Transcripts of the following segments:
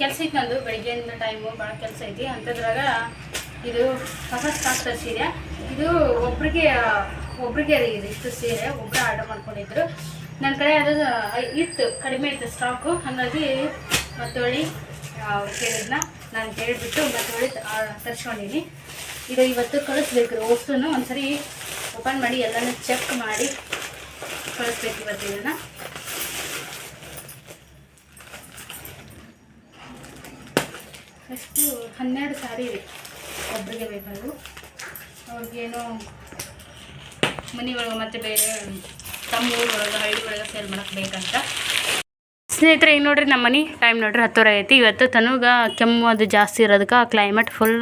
ಕೆಲಸ ಐತಿ ನಂದು, ಬೆಳಗ್ಗೆಯಿಂದ ಟೈಮು ಭಾಳ ಕೆಲಸ ಐತಿ. ಅಂಥದ್ರಾಗ ಇದು ಹೊಸ ಸ್ಟಾಕ್ ತರಿಸಿದೆ. ಇದು ಒಬ್ರಿಗೆ ಒಬ್ರಿಗೆ ರೀ ಇದು, ಇಷ್ಟು ಸೀರೆ ಒಬ್ಬರು ಆರ್ಡರ್ ಮಾಡ್ಕೊಂಡಿದ್ರು. ನನ್ನ ಕಡೆ ಅದು ಇತ್ತು, ಕಡಿಮೆ ಇತ್ತು ಸ್ಟಾಕು ಹಾಗಾಗಿ ಮತ್ತೊಳ್ಳಿ ಕೇಳಿದ್ನ. ನಾನು ಕೇಳಿಬಿಟ್ಟು ಮತ್ತೊಳ್ಳಿ ತರಿಸ್ಕೊಂಡಿನಿ. ಇದು ಇವತ್ತು ಕಳಿಸ್ಬೇಕು ರೀ ಒಂದ್ಸರಿ ಓಪನ್ ಮಾಡಿ ಎಲ್ಲನೂ ಚೆಕ್ ಮಾಡಿ ಕಳಿಸ್ಬೇಕು ಇವತ್ತು ಇದನ್ನು. ಎಷ್ಟು ಹನ್ನೆರಡು ಸಾರಿ ಇದೆ. ಒಬ್ಬರಿಗೆ ಬೇಕಾದ್ರು. ಅವ್ರಿಗೇನು ಮನೆ ಒಳಗೆ ಮತ್ತೆ ಬೇರೆ ತಮ್ಮ ಊರೊಳಗೆ ಹಳ್ಳಿ ಒಳಗೆ ಸೇಲ್ ಮಾಡಕ್ಕೆ ಬೇಕಂತ. ಸ್ನೇಹಿತರೆ, ಈಗ ನೋಡ್ರಿ ನಮ್ಮ ಮನೆ. ಟೈಮ್ ನೋಡ್ರಿ ಹತ್ತುವರೆ ಆಗೈತಿ ಇವತ್ತು ತನಗೆ ಕೆಮ್ಮು ಅದು ಜಾಸ್ತಿ ಇರೋದಕ್ಕೆ ಕ್ಲೈಮೇಟ್ ಫುಲ್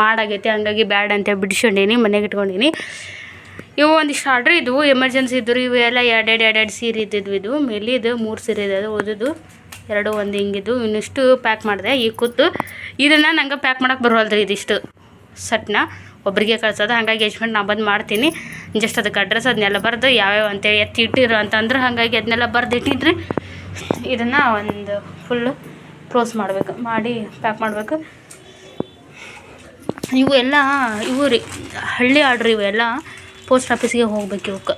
ಮಾಡಾಗೈತಿ. ಹಂಗಾಗಿ ಬ್ಯಾಡ್ ಅಂತ ಬಿಡಿಸ್ಕೊಂಡೀನಿ ಮನೆಗೆ ಇಟ್ಕೊಂಡೀನಿ. ಇವು ಒಂದಿಷ್ಟು ಆರ್ಡ್ರ್ ಇದ್ವು. ಎಮರ್ಜೆನ್ಸಿ ಇದ್ದರು. ಇವು ಎಲ್ಲ ಎರಡೆರಡು ಎರಡೆರಡು ಸೀರೆ ಇದ್ದಿದ್ವು. ಇದು ಮೇಲಿದ್ದು ಮೂರು ಸೀರೆ ಇದೆ. ಅದು ಓದೋದು. ಎರಡು ಒಂದು ಹಿಂಗಿದ್ದು, ಇನ್ನಿಷ್ಟು ಪ್ಯಾಕ್ ಮಾಡಿದೆ. ಈ ಕೂತು ಇದನ್ನು ನಂಗೆ ಪ್ಯಾಕ್ ಮಾಡೋಕೆ ಬರೋಲ್ರಿ ಇದಿಷ್ಟು ಸಟ್ನ. ಒಬ್ಬರಿಗೆ ಕಳ್ಸೋದು, ಹಾಗಾಗಿ ಯಜಮಾನ್ ನಾ ಬಂದು ಮಾಡ್ತೀನಿ. ಜಸ್ಟ್ ಅದಕ್ಕೆ ಅಡ್ರೆಸ್ ಅದನ್ನೆಲ್ಲ ಬರೆದು ಯಾವ್ಯಾವ ಅಂತೇಳಿ ಎತ್ತಿ ಇಟ್ಟಿರು ಅಂತಂದ್ರೆ ಹಾಗಾಗಿ ಅದನ್ನೆಲ್ಲ ಬರೆದು ಇಟ್ಟಿದ್ರಿ ಇದನ್ನು ಒಂದು ಫುಲ್ಲು ಕ್ಲೋಸ್ ಮಾಡಬೇಕು, ಮಾಡಿ ಪ್ಯಾಕ್ ಮಾಡಬೇಕು. ಇವು ಎಲ್ಲ, ಇವು ರೀ ಹಳ್ಳಿ ಆರ್ಡ್ರ್ ಇವೆಲ್ಲ ಪೋಸ್ಟ್ ಆಫೀಸಿಗೆ ಹೋಗ್ಬೇಕು ಇವಕ್ಕೆ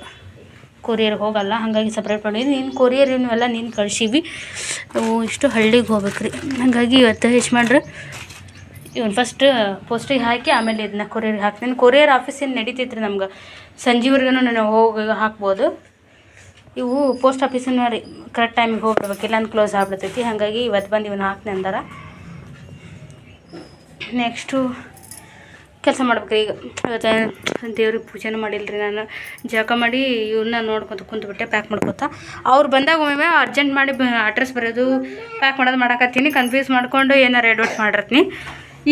ಕೊರಿಯರ್ ಹೋಗಲ್ಲ. ಹಾಗಾಗಿ ಸಪ್ರೇಟ್ ಮಾಡಿ. ನೀನು ಕೊರಿಯರ್ ಇವೆಲ್ಲ ನೀನು ಕಳ್ಸೀವಿ. ನಾವು ಇಷ್ಟು ಹಳ್ಳಿಗೆ ಹೋಗ್ಬೇಕು ರೀ ಹಾಗಾಗಿ ಇವತ್ತು ಹೆಚ್ಚು ಮಾಡ್ರಿ ಇವನು ಫಸ್ಟ್ ಪೋಸ್ಟಿಗೆ ಹಾಕಿ ಆಮೇಲೆ ಇದನ್ನ ಕೊರಿಯರ್ಗೆ ಹಾಕ್ತೀನಿ. ಕೊರಿಯರ್ ಆಫೀಸಿನ ನಡೀತೈತ್ರಿ ನಮ್ಗೆ? ಸಂಜೆವರೆಗೂ ನಾನು ಹೋಗಿ ಹಾಕ್ಬೋದು. ಇವು ಪೋಸ್ಟ್ ಆಫೀಸಿನ ರೀ ಕರೆಕ್ಟ್ ಟೈಮಿಗೆ ಹೋಗ್ಬಿಡ್ಬೇಕು. ಇಲ್ಲ ಕ್ಲೋಸ್ ಆಗ್ಬಿಡ್ತೈತಿ. ಹಾಗಾಗಿ ಇವತ್ತು ಬಂದು ಇವನ್ನ ಹಾಕ್ತೀನಿ ಅಂದಾರ. ನೆಕ್ಸ್ಟು ಕೆಲಸ ಮಾಡ್ಬೇಕ್ರಿ ಈಗ. ದೇವ್ರಿಗೆ ಪೂಜೆನೂ ಮಾಡಿಲ್ರಿ ನಾನು. ಜಳಕ ಮಾಡಿ ಇವನ್ನ ನೋಡ್ಕೊತ ಕುಂತ್ಬಿಟ್ಟೆ ಪ್ಯಾಕ್ ಮಾಡ್ಕೊತ. ಅವ್ರು ಬಂದಾಗ ಒಮ್ಮೆ ಅರ್ಜೆಂಟ್ ಮಾಡಿ ಅಡ್ರೆಸ್ ಬರೋದು ಪ್ಯಾಕ್ ಮಾಡೋದು ಮಾಡಕತ್ತೀನಿ. ಕನ್ಫ್ಯೂಸ್ ಮಾಡ್ಕೊಂಡು ಏನಾರು ಎಡ್ವರ್ಟ್ ಮಾಡಿರ್ತೀನಿ.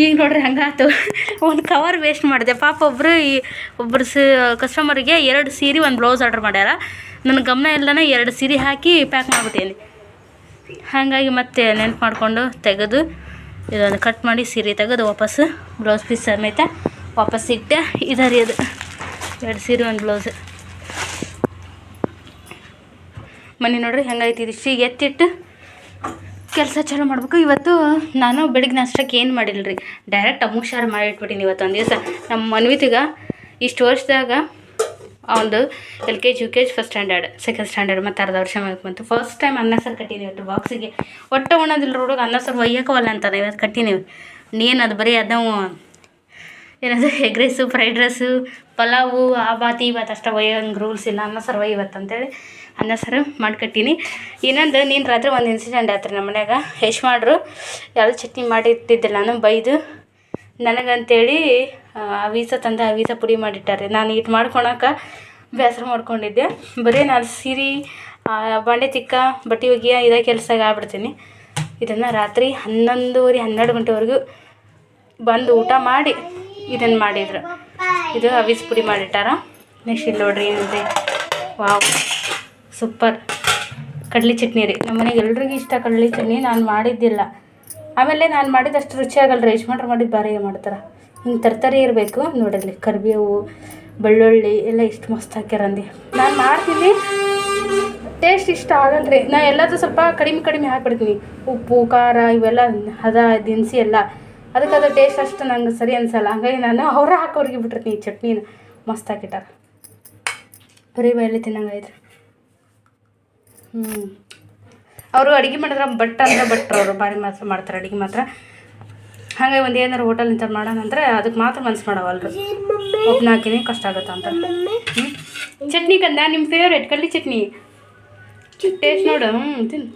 ಈಗ ನೋಡ್ರಿ ಹಂಗಾಯ್ತು ಒಂದು ಕವರ್ ವೇಸ್ಟ್ ಮಾಡಿದೆ. ಪಾಪ ಒಬ್ಬರು ಈ ಒಬ್ಬರು ಸ ಕಸ್ಟಮರಿಗೆ ಎರಡು ಸೀರೆ, ಒಂದು ಬ್ಲೌಸ್ ಆರ್ಡ್ರ್ ಮಾಡ್ಯಾರ. ನನ್ನ ಗಮನ ಎಲ್ಲನ ಎರಡು ಸೀರೆ ಹಾಕಿ ಪ್ಯಾಕ್ ಮಾಡ್ಬಿಟ್ಟೇನಿ. ಹಾಗಾಗಿ ಮತ್ತೆ ನೆನ್ಪು ಮಾಡಿಕೊಂಡು ತೆಗೆದು ಇದೊಂದು ಕಟ್ ಮಾಡಿ ಸೀರೆ ತೆಗೆದು ವಾಪಸ್ಸು ಬ್ಲೌಸ್ ಪೀಸ್ ಸಮೇತ ವಾಪಸ್ ಇಟ್ಟೆ. ಇದರಿ ಅದು. ಎರಡು ಸೀರೆ, ಒಂದು ಬ್ಲೌಸ್. ಮನೆ ನೋಡ್ರಿ ಹೆಂಗೈತಿ ಇದಿಷ್ಟು ಎತ್ತಿಟ್ಟು ಕೆಲಸ ಚಾಲು ಮಾಡ್ಬೇಕು. ಇವತ್ತು ನಾನು ಬೆಳಗ್ಗೆ ನಾಷ್ಟಕ್ಕೆ ಏನು ಮಾಡಿಲ್ಲ ರೀ ಡೈರೆಕ್ಟ್ ಅಮುಷಾರು ಮಾಡಿಟ್ಬಿಟ್ಟಿನಿ ಇವತ್ತು ಒಂದು ದಿವಸ. ನಮ್ಮ ಮನ್ವಿತಿಗೆ ಇಷ್ಟು ವರ್ಷದಾಗ ಒಂದು L K G U K G first standard second standard ಮತ್ತು ಅರ್ಧ ವರ್ಷ ಮ್ಯಾಗ ಬಂತು. ಫಸ್ಟ್ ಟೈಮ್ ಅನ್ನ ಸರ್ ಕಟ್ಟೀನಿ ಇವತ್ತು ಬಾಕ್ಸಿಗೆ ಒಟ್ಟು ಉಣ್ಣೋದಿಲ್ಲ ಹುಡುಗ, ಅನ್ನ ಸರ್ ಒಯ್ಯಕ್ಕವಲ್ಲ ಅಂತಾನೆ ಇವತ್ತು ಕಟ್ಟೀನಿ. ನೀನು ಅದು ಬರೀ ಅದವು ಏನದು egg rice fried rice pulao ಆ ಬಾತಿ ಈ ಬಾತ್ ಅಷ್ಟೇ ಒಯ್ಯಂಗೆ ರೂಲ್ಸ್ ಇಲ್ಲ. ಅನ್ನ ಸರ್ ಒಯ್ಯವತ್ತು ಅಂತೇಳಿ ಅನ್ನ ಸರ್ ಮಾಡ್ಕಟ್ಟೀನಿ. ಇನ್ನೊಂದು, ನೀನು ರಾತ್ರಿ ಒಂದು ಇನ್ಸಿಡೆಂಟ್ ಆಯ್ತು ನಮ್ಮ ಮನ್ಯಾಗ. ಹೆಚ್ಚು ಮಾಡ್ರು ಯಾವುದು ಚಟ್ನಿ ಮಾಡಿ ಇಟ್ಟಿದ್ದಿಲ್ಲ ನಾನು ಬೈದು ನನಗಂತೇಳಿ ಅವೀಸ ತಂದು ಅವೀಸ ಪುಡಿ ಮಾಡಿಟ್ಟಾರೆ. ನಾನು ಇಟ್ಟು ಮಾಡ್ಕೊಳಕ ಬೇಸರ ಮಾಡ್ಕೊಂಡಿದ್ದೆ. ಬರೀ ನಾನು ಸೀರೆ ಬಾಂಡೆ ತಿಕ್ಕ, ಬಟ್ಟೆ ಒಗಿಯ, ಇದೇ ಕೆಲಸ ಆಗ್ಬಿಡ್ತೀನಿ. ಇದನ್ನು ರಾತ್ರಿ ಹನ್ನೊಂದುವರೆ, ಹನ್ನೆರಡು ಗಂಟೆವರೆಗೂ ಬಂದು ಊಟ ಮಾಡಿ ಇದನ್ನು ಮಾಡಿದ್ರು. ಇದು ಅವಿಸ್ ಪುಡಿ ಮಾಡಿಟ್ಟಾರ. ನೆಕ್ಸ್ಟ್ ಇಲ್ಲಿ ನೋಡ್ರಿ ಏನಿದೆ. Wow, super. ಕಡ್ಲಿ ಚಟ್ನಿ ರೀ. ನಮ್ಮ ಮನೆಗೆ ಎಲ್ರಿಗೂ ಇಷ್ಟ ಕಡ್ಲಿ ಚಟ್ನಿ. ನಾನು ಮಾಡಿದ್ದಿಲ್ಲ. ಆಮೇಲೆ ನಾನು ಮಾಡಿದಷ್ಟು ರುಚಿ ಆಗಲ್ಲ ರೀ ಮಾಡ್ರ್ ಮಾಡಿದ್ದು ಭಾರಿ ಮಾಡ್ತಾರೆ. ಹಿಂಗೆ ತರ್ತರಿ ಇರಬೇಕು. ನೋಡಲಿ ಕರಿಬೇವು ಬೆಳ್ಳುಳ್ಳಿ ಎಲ್ಲ ಇಷ್ಟು ಮಸ್ತ್ ಹಾಕ್ಯಾರಂದಿ ನಾನು ಮಾಡ್ತೀನಿ. ಟೇಸ್ಟ್ ಇಷ್ಟ ಆಗಲ್ರಿ. ನಾ ಎಲ್ಲದೂ ಸ್ವಲ್ಪ ಕಡಿಮೆ ಕಡಿಮೆ ಹಾಕ್ಬಿಡ್ತೀನಿ. ಉಪ್ಪು, ಖಾರ ಇವೆಲ್ಲ ಹದ, ದಿನಸಿ ಎಲ್ಲ. ಅದಕ್ಕೆ ಅದು ಟೇಸ್ಟ್ ಅಷ್ಟು ನಂಗೆ ಸರಿ ಅನ್ಸಲ್ಲ. ಹಂಗಾಗಿ ನಾನು ಅವ್ರ ಹಾಕೋರಿಗೆ ಬಿಟ್ಟಿರ್ತೀನಿ ಈ ಚಟ್ನಿನ. ಮಸ್ತ್ ಹಾಕಿಟ್ಟಾರ. ಬರೀ ಬಯಲಿ ತಿನ್ನಂಗೈತ್ರಿ ಹ್ಞೂ ಅವರು ಅಡುಗೆ ಮಾಡಿದ್ರೆ ಬಟ್ ಅಂದ್ರೆ ಭಟ್ರು ಅವರು ಬಾಡಿ ಮಾತ್ರ ಮಾಡ್ತಾರೆ ಅಡುಗೆ ಮಾತ್ರ. ಹಾಗಾಗಿ ಒಂದು ಏನಾರು ಹೋಟೆಲ್ ಇಂಥ ಮಾಡೋಣ ಅಂದ್ರೆ ಅದಕ್ಕೆ ಮಾತ್ರ ಮನ್ಸು ಮಾಡವಲ್ರು. ಒಬ್ಬನ ಹಾಕಿನಿ ಕಷ್ಟ ಆಗುತ್ತೆ ಅಂತ. ಚಟ್ನಿ ಕಂದ ನಿಮ್ಮ ಫೇವ್ರೇಟ್ ಕಡ್ಲಿ ಚಟ್ನಿ. ಟೇಸ್ಟ್ ನೋಡು ಹ್ಞೂ ತಿನ್ನು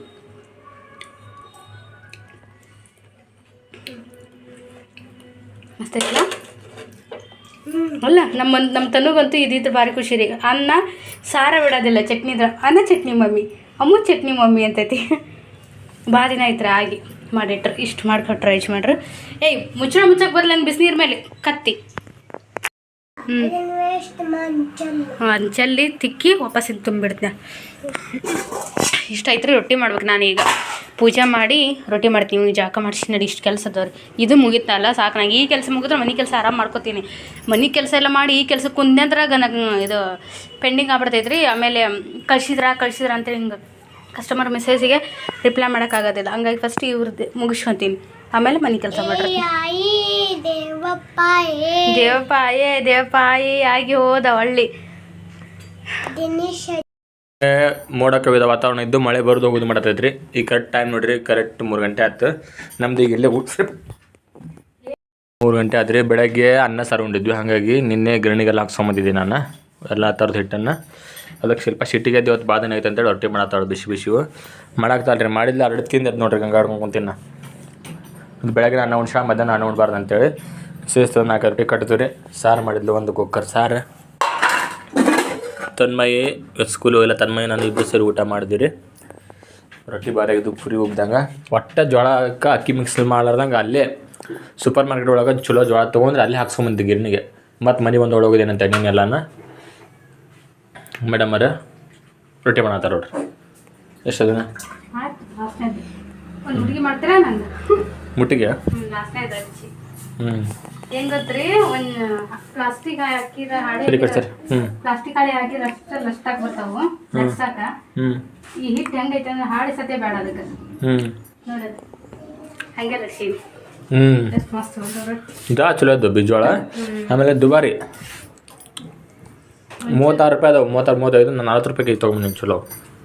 ಅಲ್ಲ ನಮ್ಮ ನಮ್ಮ ತನಗಂತೂ ಇದಿದ್ರೆ ಭಾರಿ ಖುಷಿ ರೀ. ಅನ್ನ ಸಾರ ಬಿಡೋದಿಲ್ಲ, ಚಟ್ನಿದ್ರ. ಅನ್ನ ಚಟ್ನಿ ಮಮ್ಮಿ. ಅಮ್ಮು ಚಟ್ನಿ ಮಮ್ಮಿ ಅಂತೈತಿ. ಭಾಳ ದಿನ ಐತ್ರ ಆಗಿ ಮಾಡಿಟ್ರು, ಇಷ್ಟು ಮಾಡ್ಕೊಟ್ರು ಇಷ್ಟು ಮಾಡ್ರು. ಏಯ್, ಮುಚ್ಚಳ ಮುಚ್ಚಕ್ಕೆ ಬರಲ್ಲ ಬಿಸಿನೀರ್ ಮೇಲೆ. ಕತ್ತಿ. ಹ್ಞೂ ಅಂಚಲ್ಲಿ ತಿಕ್ಕಿ ವಾಪಸ್ ಇದು ತುಂಬಿಡ್ತೀನಿ. ಇಷ್ಟ ಐತ್ರಿ ರೊಟ್ಟಿ ಮಾಡ್ಬೇಕು ನಾನೀಗ. ಪೂಜೆ ಮಾಡಿ ರೊಟ್ಟಿ ಮಾಡ್ತೀನಿ ಜಾಕ ಮಾಡಿಸಿ ನಡಿ, ಇಷ್ಟು ಕೆಲಸ ಅದಾವ್ರಿ ಇದು ಮುಗಿತಲ್ಲ ಸಾಕು ನಂಗೆ. ಈ ಕೆಲಸ ಮುಗಿದ್ರೆ ಮನೆ ಕೆಲಸ ಆರಾಮ್ ಮಾಡ್ಕೋತೀನಿ. ಮನೆ ಕೆಲಸ ಎಲ್ಲ ಮಾಡಿ, ಈ ಕೆಲಸ ಕುಂದ್ರಾಗ ನಂಗೆ ಇದು ಪೆಂಡಿಂಗ್ ಆಗ್ಬಿಡ್ತೈತ್ರಿ. ಆಮೇಲೆ, ಕಳ್ಸಿದ್ರ ಕಳ್ಸಿದ್ರ ಅಂತೇಳಿ ಹಿಂಗೆ ಕಸ್ಟಮರ್ ಮೆಸೇಜಿಗೆ ರಿಪ್ಲೈ ಮಾಡೋಕ್ಕಾಗೋದಿಲ್ಲ. ಹಂಗಾಗಿ ಫಸ್ಟ್ ಇವ್ರದ್ದು ಮುಗಿಸ್ಕೊತೀನಿ. ಆಮೇಲೆ ಮನೆ ಕೆಲಸ ಮಾಡ್ರಿ. ಆಯಿ ದೇವಪ್ಪಾಯಿ ದೇವಪಾಯಿ ಆಗಿ ಹೋದ ಹಳ್ಳಿ. ದಿನೇಶ್. ಮೋಡ ಕವಿದ ವಾತಾವರಣ ಇದ್ದು ಮಳೆ ಬರೋದು ಹೋಗೋದು ಮಾಡತೈತ್ರಿ. ಈ ಕರೆಕ್ಟ್ ಟೈಮ್ ನೋಡ್ರಿ ಕರೆಕ್ಟ್ ಮೂರು ಗಂಟೆ ಆಯ್ತು ನಮ್ದು ಈಗ ಇಲ್ಲೇ ಊಟ ಮೂರು ಗಂಟೆ ಆದ್ರಿ ಬೆಳಗ್ಗೆ ಅನ್ನ ಸಾರು ಉಂಡಿದ್ವಿ. ಹಾಗಾಗಿ ನಿನ್ನೆ ಗಿರಣಿಗೆಲ್ಲ ಹಾಕ್ಸ್ಕೊಂಬಂದಿದ್ದೆ ನಾನು. ಎಲ್ಲ ಥರದ ಹಿಟ್ಟನ್ನು. ಅದಕ್ಕೆ ಸ್ವಲ್ಪ ಸಿಟ್ಟಿಗೆ ಎದ್ದು ಇವತ್ತು ಬಾಧನೆ ಐತೆ ಅಂತೇಳಿ ರೊಟ್ಟಿ ಮಾಡತ್ತಾಳ ಬಿಸಿ ಬಿಸಿವು ಮಾಡಾಕ್ತಾಳ್ರಿ ಮಾಡಿಲ್ಲ ಅರಡು ತಿಂದು ಎದ್ದು ನೋಡ್ರಿ ಗಂಗ ಆಡ್ಕೊಂಡು ಕುಂತೀನಿ ಅದು ಬೆಳಗ್ಗೆ ಅನ್ನ ಉಣ್ಸ, ಮಧ್ಯಾಹ್ನ ಅನ್ನ ಉಣ್ಬಾರ್ದು ಅಂತೇಳಿ ಸೇರಿಸ್ತದ ನಾಲ್ಕು ರೊಟ್ಟಿ ಕಟ್ತೀವಿ ಸಾರು ಮಾಡಿದ್ಲು ಒಂದು ಕುಕ್ಕರ್, ಸಾರು. ತನ್ಮಯಿ ಸ್ಕೂಲ್ ಹೋಗಿಲ್ಲ, ತನ್ಮಯಿ ನಾನು ಇಬ್ಬರು ಸೇರಿ ಊಟ ಮಾಡಿದ್ವಿ ರೀ ರೊಟ್ಟಿ ಬಾರಾಗಿದ್ದು ಪುರಿ ಉಗ್ದಂಗೆ. ಒಟ್ಟ ಜೋಳಕ್ಕೆ ಅಕ್ಕಿ ಮಿಕ್ಸ್ ಮಾಡ್ಲಾರ್ದಂಗೆ ಅಲ್ಲೇ ಸೂಪರ್ ಮಾರ್ಕೆಟ್ ಒಳಗೆ ಚಲೋ ಜೋಳ ತೊಗೊಂಡ್ರೆ ಅಲ್ಲೇ ಹಾಕ್ಸ್ಕೊಂಬಂದು ಗಿರ್ಣಿಗೆ. ಮತ್ತು ಮನೆ ಬಂದು ಒಳಗೋದೇನಂತೆ ನೀನೆಲ್ಲನ ಮೇಡಮ್ ಅವರ ರೊಟ್ಟಿ ಮಾಡತ್ತಾರ ನೋಡ್ರಿ. ಎಷ್ಟು ಅದನ್ನ ಮುಟ್ಟಿಗೆ? ಹ್ಞೂ ಹೆಂಗ್ ಗೊತ್ತ್ರಿ ಒಂದು ಪ್ಲಾಸ್ಟಿಕ್ ಹಾಳೆ ಪ್ಲಾಸ್ಟಿಕ್ ಹಾಳೆ ಹಾಕಿರ ಅಷ್ಟ ಲಷ್ಟಾಕ್ ಬರ್ತಾವು ನಡ್ಸಾಕ ಈ ಹಿಟ್ಟು ಹೆಂಗೈತೆ ಅಂದ್ರೆ ಹಾಳೆ ಸತೆ ಬೇಡ ಅದಕ್ಕೆ. ನೋಡೋದು ಹಂಗೆ ಇದಾ ಚಲೋ ಇದ್ದು ಬಿಜ್ಜೋಳ ಆಮೇಲೆ ದುಬಾರಿ. ಮೂವತ್ತಾರು ರೂಪಾಯಿ ಅದಾವೆ ಮೂವತ್ತಾರು ಮೂವತ್ತೈದು ನಾನು ನಲ್ವತ್ತು ರೂಪಾಯಿಗೆ ತೊಗೊಂಬಂದಿನಿ ಚಲೋ.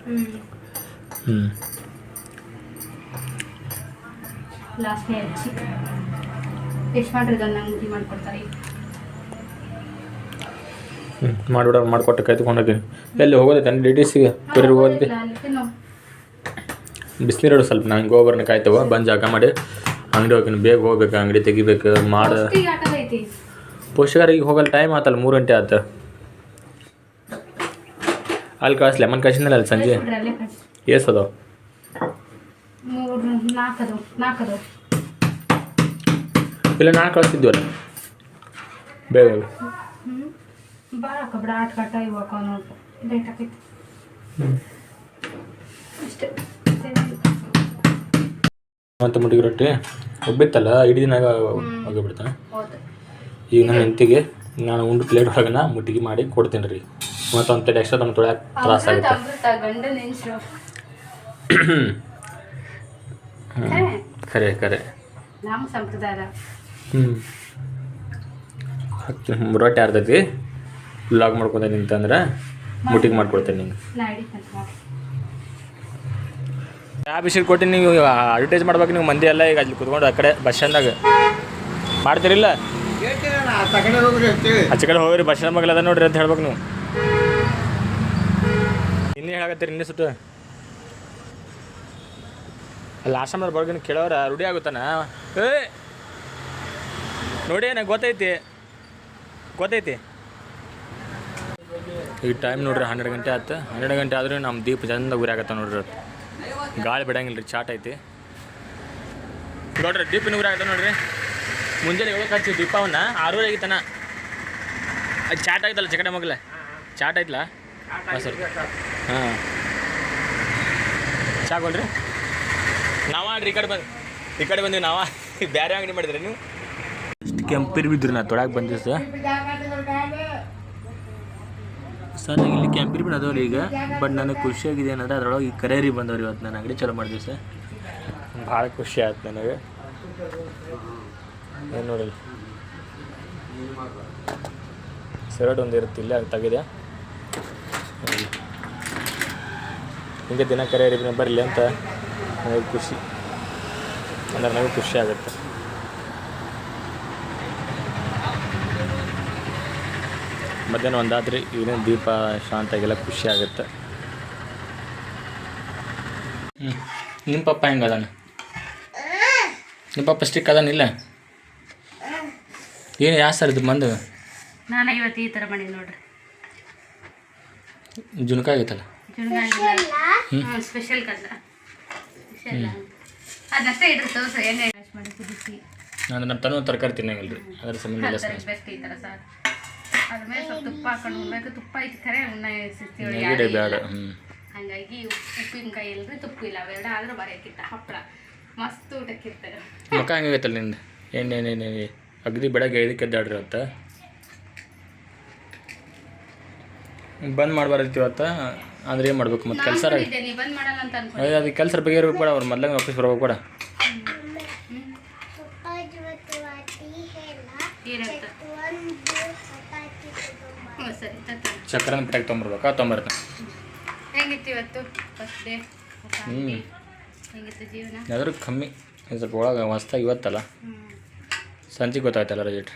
ಹ್ಞೂ ಹ್ಞೂ ಲಾಸ್ಟ್ನೇ ಹಚ್ಚಿ ಎಷ್ಟು ಮಾಡ್ರಿ ಅದನ್ನ ನಂಗೆ ಮುಗಿ ಮಾಡ್ಕೊಡ್ತಾರೆ? ಹ್ಞೂ ಮಾಡಿಬಿಡ ಮಾಡಿಕೊಟ್ಟು ಕೈ ತೊಗೊಂಡೋಗಿನಿ ಎಲ್ಲಿ ಹೋಗೋದೈತೆ? ಡಿ ಡಿ ಸಿಗೆ ಕುರಿ ಹೋಗೋದೈತಿ ಬಿಸಿನೀರು ಸ್ವಲ್ಪ ನಾನು ಗೋಬರ್ನ ಕಾಯ್ತವ ಬಂದು ಜಾಗ ಮಾಡಿ. ಅಂಗಡಿ ಹೋಗಿನಿ ಬೇಗ ಹೋಗ್ಬೇಕು ಅಂಗಡಿ ತೆಗಿಬೇಕು ಮಾಡ ಪೋಷಕರಿಗೆ ಹೋಗಲ್ಲ ಟೈಮ್ ಆತಲ್ಲ ಮೂರು ಗಂಟೆ ಆತ. ಅಲ್ಲಿ ಕಳಿಸ್ ಲೆಮನ್ ಕಳ್ಸಿದ್ನಲ್ಲ ಅಲ್ಲಿ ಸಂಜೆ? ಎಸ್ ಅದಾವ ನಾಲ್ಕದು ಇಲ್ಲ ನಾನು ಕಳಿಸ್ತಿದ್ವಲ್ಲ ಬೇಗ ಭಾಳ ಕಬ್ಬಡ ಆಟ ಕಟ್ಟ ಇವಾಗ ನೋಡ್ರಿ ಲೇಟ್ ಆಕೈತಿ ಹ್ಞೂ ಅಷ್ಟೇ. ಮತ್ತು ಮುಟ್ಟಿಗೆ ರೊಟ್ಟಿ? ಒಬ್ಬಿತ್ತಲ್ಲ ಇಡೀ ದಿನ ಹೋಗಿಬಿಡ್ತಾನೆ. ಈಗ ನನ್ನ ಹೆಂಡತಿಗೆ ನಾನು ಉಂಡು ಪ್ಲೇಟ್ ಒಳಗನ ಮುಟ್ಟಿಗೆ ಮಾಡಿ ಕೊಡ್ತೀನಿ ರೀ ಮತ್ತು ಒಂದು ಪ್ಲೇಟ್ ಎಕ್ಸ್ಟ್ರಾ ತಮ್ಮ ತೊಳೆ ತ್ರಾಸ ಆಗುತ್ತೆ. ಖರೆ ಖರೆ ನಮ್ಮ ಸಂಪ್ರದಾಯ. ಹ್ಞೂ ರೊಟ್ಟಿ ಆರ್ತೈತಿ ಲಾಗ್ ಮಾಡ್ಕೊತ ನಿಂತಂದ್ರೆ ಮುಟ್ಟಿಗೆ ಮಾಡ್ಕೊಡ್ತೇನೆ ನಿಂಗೆ. ಯಾವ ವಿಷಯ ಕೊಟ್ಟು ನೀವು ಅಡ್ವರ್ಟೈಸ್ ಮಾಡ್ಬೇಕು ನೀವು ಮಂದಿ ಎಲ್ಲ ಈಗ ಅಲ್ಲಿ ಕುತ್ಕೊಂಡು ಆ ಕಡೆ ಬಸ್ ಸ್ಟ್ಯಾಂಡ್ದಾಗ ಮಾಡ್ತೀರಿಲ್ಲ? ಆಚೆ ಕಡೆ ಹೋಗ್ರಿ ಬಸ್ ಸ್ಟ್ಯಾಂಡ್ ಮಗಲ್ ಅದ ನೋಡ್ರಿ ಅಂತ ಹೇಳ್ಬೇಕು ನೀವು. ಇನ್ನೇ ಹೇಳಕತ್ತೀರಿ ಇನ್ನೇ ಸುಟ್ಟು ಲಾಸ್ಟ್ ಟೈಮ್ ಬರ್ಗಿನ ಕೇಳೋರ ರೂಢಿ ಆಗುತ್ತಾನ? ಏ! ನೋಡಿ ನಂಗೆ ಗೊತ್ತೈತಿ. ಗೊತ್ತೈತಿ. ಈಗ ಟೈಮ್ ನೋಡ್ರಿ ಹನ್ನೆರಡು ಗಂಟೆ ಆಯ್ತು ಹನ್ನೆರಡು ಗಂಟೆ ಆದ್ರೂ ನಮ್ಮ ದೀಪ ಚಂದ ಉರಿ ಆಗತ್ತ ನೋಡ್ರಿ ಗಾಳಿ ಬಿಡಂಗಿಲ್ಲ ರೀ ಚಾಟ್ ಐತಿ. ನೋಡ್ರಿ ದೀಪಿನ ಉರಿ ಆಗತ್ತ ನೋಡ್ರಿ. ಮುಂಜಾನೆ ಏಳಕ್ಕೆ ಹಚ್ಚಿ ದೀಪವನ್ನ ಆರೂವರೆ ಆಗಿತ್ತನ ಅದು ಚಾಟ್ ಆಯ್ತಲ್ಲ ಚಿಕಡೆ ಮಗಲ ಚಾಟ್ ಆಯ್ತಲ್ಲ ಹಾಂ, ಸರ್. ಹಾಂ. ಚಾಕೊಳ್ರಿ ನಾವ ಈ ಕಡೆ ಬಂದು, ಈ ಕಡೆ ಬಂದೀವಿ ನಾವ. ಬೇರೆ ಅಂಗಡಿ ಮಾಡಿದ್ರಿ ನೀವು? ಇಷ್ಟು ಕೆಂಪಿರ್ ಬಿದ್ರಿ ನಾ ತೊಳಗೆ ಬಂದಿವಿ ಸರ್. ಸರ್, ನಂಗೆ ಇಲ್ಲಿ ಕೆಂಪಿರ್ ಬಿಡ್ ಈಗ, ಬಟ್ ನನಗೆ ಖುಷಿಯಾಗಿದೆ ಏನಂದ್ರೆ ಅದ್ರೊಳಗೆ ಈ ಕರೇರಿ ಬಂದವ್ರಿ ಇವತ್ತು ನಾನು ಅಂಗಡಿ ಚಲೋ ಮಾಡಿದ್ವಿ ಸರ್. ಭಾಳ ಖುಷಿ ಆಯ್ತು ನನಗೆ. ಏನು ನೋಡಿ ಸರ್ ಒಂದು ಇರುತ್ತೆ, ಇಲ್ಲ ತೆಗಿದೆ ನೋಡಿ. ಹಿಂಗೆ ದಿನ ಕರೆಯರಿ ಬರಲಿ ಅಂತ ನನಗೆ ಖುಷಿ. ಅಂದ್ರೆ ನನಗೆ ಖುಷಿ ಆಗುತ್ತೆ. ಮಧ್ಯಾಹ್ನ ಒಂದಾದ್ರಿ ಈಗಿನ ದೀಪ ಶಾಂತಾಗೆಲ್ಲ ಖುಷಿ ಆಗುತ್ತೆ. ಹ್ಞೂ ನಿಮ್ಮ ಪಪ್ಪ ಹೆಂಗೆ ಅದಾನ ನಿಮ್ಮ ಪಪ್ಪ ಸ್ಟಿಕ್ ಅದಾನಿಲ್ಲ ಏನು ಯಾವ ಸರ್ ಇದು ಬಂದು? ನಾನು ಇವತ್ತು ಈ ಥರ ಮಾಡಿ ನೋಡ್ರಿ. ಜುನ್ಕ ಆಗೈತಲ್ಲ ಸ್ಪೆಷಲ್ ಕಲ್ಲ. ಸ್ಪೆಷಲ್ ಅದಷ್ಟೇ ಮಾಡಿ ಕುದಿಸಿ. ನಾನು ನಮ್ಮ ತನ್ನ ತರಕಾರಿ ತಿನ್ನಂಗಿಲ್ಲ ರೀ ಅದ್ರ ಸಂಬಂಧ ಇಲ್ಲ ಸರ್. ಬೆಸ್ಟ್ ಈ ಥರ ಸರ್ ಅದ್ರ ಮೇಲೆ ಸ್ವಲ್ಪ ತುಪ್ಪ ಹಾಕೊಂಡು ಉಣ್ಬೇಕು. ತುಪ್ಪ ಐತಿ ಖರೆ ಉಣ್ಣ ಸಿಗ್ತೀವಿ ಒಳಗೆ ಬೇಡ ಹಂಗಾಗಿ ಉಪ್ಪಿನಕಾಯಿ ಇಲ್ರಿ ತುಪ್ಪ ಇಲ್ಲ. ಅವೆರಡ ಆದ್ರೆ ಬರೆಯಕ್ಕಿತ್ತ ಹಪ್ಪಳ. ಮಸ್ತ್ ಊಟಕ್ಕಿರ್ತಾರೆ. ಮುಖ ಹಂಗಾಗೈತಲ್ಲ ನಿಂದು? ಏನೇನೇನೇ ಅಗದಿ ಬೆಳಗ್ಗೆ ಐದಕ್ಕೆ ಎದ್ದಾಡ್ರಿ ಇವತ್ತು ಬಂದ್ ಮಾಡ್ಬಾರ್ದಿತ್ತು ಇವತ್ತು ಅಂದ್ರೆ ಏನು ಮಾಡ್ಬೇಕು ಮತ್ತೆ ಕೆಲಸ ಅದು ಕೆಲಸ ಬಗ್ಗೆ ಇರ್ಬೇಕು ಕೂಡ ಅವ್ರು ಮೊದ್ಲಂಗೆ ಆಫೀಸ್ ಬರ್ಬೇಕು ತತ್ತ. ಚಕ್ರನ ಪಟ್ಟಾಗಿ ತೊಗೊಂಬರ್ಬೇಕಾ ತೊಗೊಂಬರ್ತಾನೆ ಹೆಂಗಿತ್ತು ಇವತ್ತು? ಫಸ್ಟ್ ಡೇ ಹ್ಞೂ ಹೆಂಗಿತ್ತು ಜೀವನ? ಕಮ್ಮಿ. ಸ್ವಲ್ಪ ಒಳಗೆ ಹೊಸ್ದಾಗಿ ಇವತ್ತಲ್ಲ. ಸಂಜೆ ಸಂಜೆಗೆ ಗೊತ್ತಾಯ್ತಲ್ಲ ರಜೆಟ್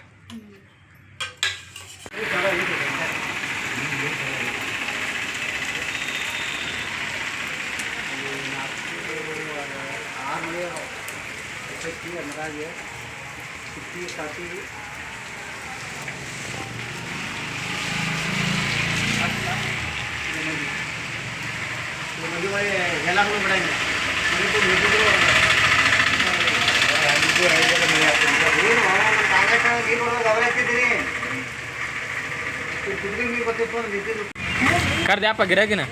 ಕರ್ದ್ಯಾಪ ಗಿರಾಕಿನ?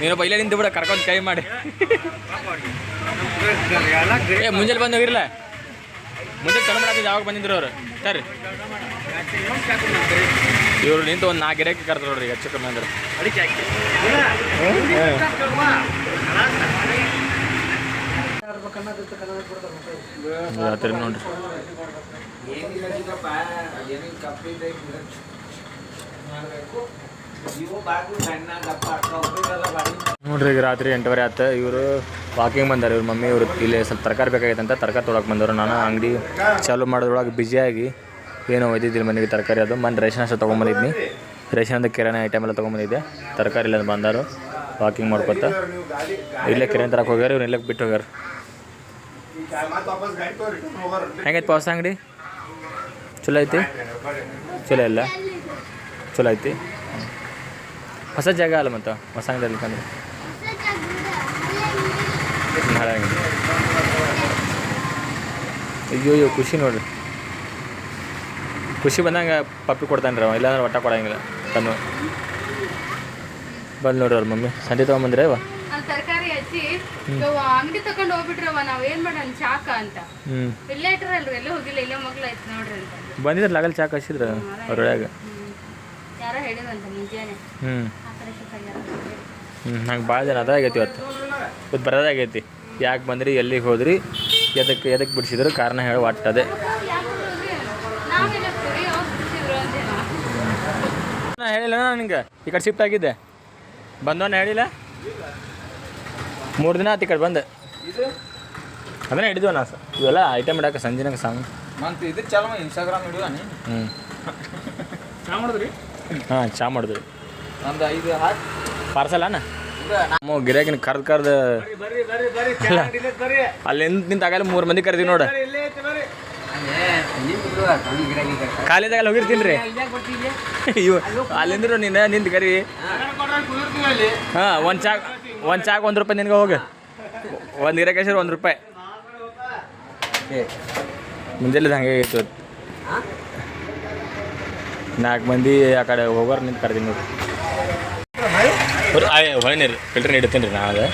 ನೀನು ಬೈಲೆ ನಿಂತು ಬಿಡ ಕರ್ಕೊಂಡು ಕೈ ಮಾಡಿ. ಏ ಮುಂಜಾನೆ ಬಂದು ಹೋಗಿರಲ್ಲ ಮುಂದೆ ಚಲೋ ಮಾಡಕ್ಕೆ ಯಾವಾಗ ಬಂದಿದ್ರು ಅವ್ರು? ಸರಿ ಇವ್ರು ನಿಂತು ಒಂದು ನಾಲ್ಕು ಗಿರಾಕಿ ಕರ್ತಾರೆ ನೋಡ್ರಿ ಹೆಚ್ಚು ಕಮ್ಮಿ ಅಂದ್ರೆ. ರಾತ್ರಿ ನೋಡ್ರಿ. ನೋಡ್ರಿ ಈಗ ರಾತ್ರಿ ಎಂಟುವರೆ ಆತ ಇವರು ವಾಕಿಂಗ್ ಬಂದಾರೆ, ಇವ್ರ ಮಮ್ಮಿ, ಇವರು ಇಲ್ಲಿ ಸ್ವಲ್ಪ ತರಕಾರಿ ಬೇಕಾಗಿತ್ತು ಅಂತ ತರಕಾರಿ ತೊಳಕ್ಕೆ ಬಂದವರು. ನಾನು ಅಂಗಡಿ ಚಾಲು ಮಾಡೋದ್ರೊಳಗೆ ಬ್ಯುಸಿಯಾಗಿ ಏನೋ ಒಯ್ದಿದ್ದಿಲ್ಲ ಮನೆಗೆ ತರಕಾರಿ ಅದು. ಮನೆ ರೇಷನ್ ಅಷ್ಟು ತೊಗೊಂಬಂದಿದ್ನಿ. ರೇಷನ್ ಅಂತ ಕಿರಾಣಿ ಐಟಮ್ ಎಲ್ಲ ತೊಗೊಂಬಂದಿದ್ದೆ. ತರಕಾರಿ ಇಲ್ಲ ಬಂದರು. ವಾಕಿಂಗ್ ಮಾಡ್ಕೊತ. ಇಲ್ಲೇ ಕಿರಾಣಿ ತರಕ್ಕೆ ಹೋಗ್ಯಾರ, ಇವ್ರು ಇಲ್ಲೇ ಬಿಟ್ಟು ಹೋಗ್ಯಾರ. ಹೆಂಗೈತೆ ಪಾಸ್ ಅಂಗಡಿ? ಚಲೋ ಐತಿ? ಚಲೋ ಇಲ್ಲ? ಚಲೋ ಐತಿ? ಹೊಸ ಜಾಗ ಅಲ್ಲ ಮತ್ತು? ಹೊಸ ಅಂಗಡಿ ಕಂದ್ರೆ ನಾಳೆ ಅಯ್ಯೋ ಅಯ್ಯೋ ಖುಷಿ ನೋಡ್ರಿ. ಖುಷಿ ಬಂದಂಗೆ ಪಪ್ಪಿ ಕೊಡ್ತಾನೆ ರೀ ಅವ ಇಲ್ಲಾಂದ್ರೆ ಒಟ್ಟ ಕೊಡಂಗಿಲ್ಲ ತನ್ನು ಬಂದು ನೋಡ್ರಿ ಅವ್ರ ಮಮ್ಮಿ ಸಂಜೆ ತೊಗೊಂಬಂದ್ರೆ ಅವ ತರಕಾರಿ ಹಚ್ಚಿ ಅಂಗಡಿ ತಗೊಂಡು ಹೋಗ್ಬಿಟ್ರವ ನಾವ್ ಏನ್ ಮಾಡೋಣ ಚಾಕ ಅಂತ. ಇಲ್ಲೇ ಇಟ್ರಲ್ರಿ ಎಲ್ಲೂ ಹೋಗಿಲ್ಲ ಇಲ್ಲೇ ಮಗ್ಳು ಐತೆ ನೋಡ್ರಿ ಅಂತ. ಲಗಲ್ ಚಾಕ ಹಚ್ಚಿದ್ರ ಅವ್ರೊಳಗ ಹ್ಮ್. ಯಾರೋ ಹೇಳಿದಂತ ಮುಂಜಾನೆ ಆಗ್ಯಾರ ಹ್ಞೂ ನಂಗೆ ಭಾಳ ಜನ ಅದಾಗೈತಿ ಇವತ್ತು. ಇವತ್ತು ಬರೋದಾಗೈತಿ. ಯಾಕೆ ಬಂದ್ರಿ ಎಲ್ಲಿಗೆ ಹೋದ್ರಿ ಎದಕ್ಕೆ ಎದಕ್ಕೆ ಬಿಡಿಸಿದ್ರು ಕಾರಣ ಹೇಳಿ ಒಟ್ಟು ಅದೇ. ನಾವೆಲ್ಲ ಕುರಿ ಅವ್ರು ಬಿಡ್ಸಿದ್ರು ಅಂತೇನೋ ನಾ ಹೇಳಿಲ್ಲ ನಿಂಗೆ ಈ ಕಡೆ ಶಿಫ್ಟ್ ಆಗಿದ್ದೆ ಬಂದವನ್ನ ಹೇಳಿಲ್ಲ? ಮೂರು ದಿನ ಆತು ಈ ಕಡೆ ಬಂದೆ. ಅದನ್ನ ಹಿಡಿದ್ವ ನಾ ಸ ಇವೆಲ್ಲ ಐಟಮ್ ಇಡಕ್ಕೆ ಸಂಜೆನಾಗ ಸಾಂಗ್. ಮಂತ್ ಇದು ಚಾಲು ಇನ್ಸ್ಟಾಗ್ರಾಮ್ ಹಿಡಿದ ಹ್ಞೂ ಚಾ ಮಾಡಿದ್ರಿ? ಹಾಂ ಚಾ ಮಾಡಿದ್ರಿ. ಒಂದು ಐದು ಹಾಕಿ. ಪಾರ್ಸಲ್ ಅಣ್ಣ ನಮ್ಮ ಗಿರಾಕಿನ ಕರ್ದು ಕರ್ದು ಅಲ್ಲಿಂದ ನಿಂತಾಗಲ್ಲ ಮೂರು ಮಂದಿ ಕರ್ದಿ ನೋಡು. ಖಾಲಿದಾಗ ಕಾಲೇಜಾಗಲ್ಲ ಹೋಗಿರ್ತೀನಿ ರೀ. ಇವು ಅಲ್ಲಿಂದ್ರು ನೀನು ನಿಂತ ಕರಿ. ಹಾ ಒಂದ್ ಹಾಂ ಒಂದು ಚಾಕ್ ಒಂದು ರೂಪಾಯಿ ನಿನ್ಗೆ ಹೋಗು. ಒಂದು ಗಿರಾಕೇಶ್ವರ ಒಂದು ರೂಪಾಯಿ. ಮುಂಜಾನೆ ಹಂಗೆ ಇವತ್ತು. ನಾಲ್ಕು ಮಂದಿ ಆ ಕಡೆ ಹೋಗೋರು ನಿಂತು ಕರ್ದೀನಿ ನೋಡಿ. ಹೊಳೆ ನೀರು ಫಿಲ್ಟರ್ ಇಡ್ತೀನಿ ರೀ ನಾ ಅದು.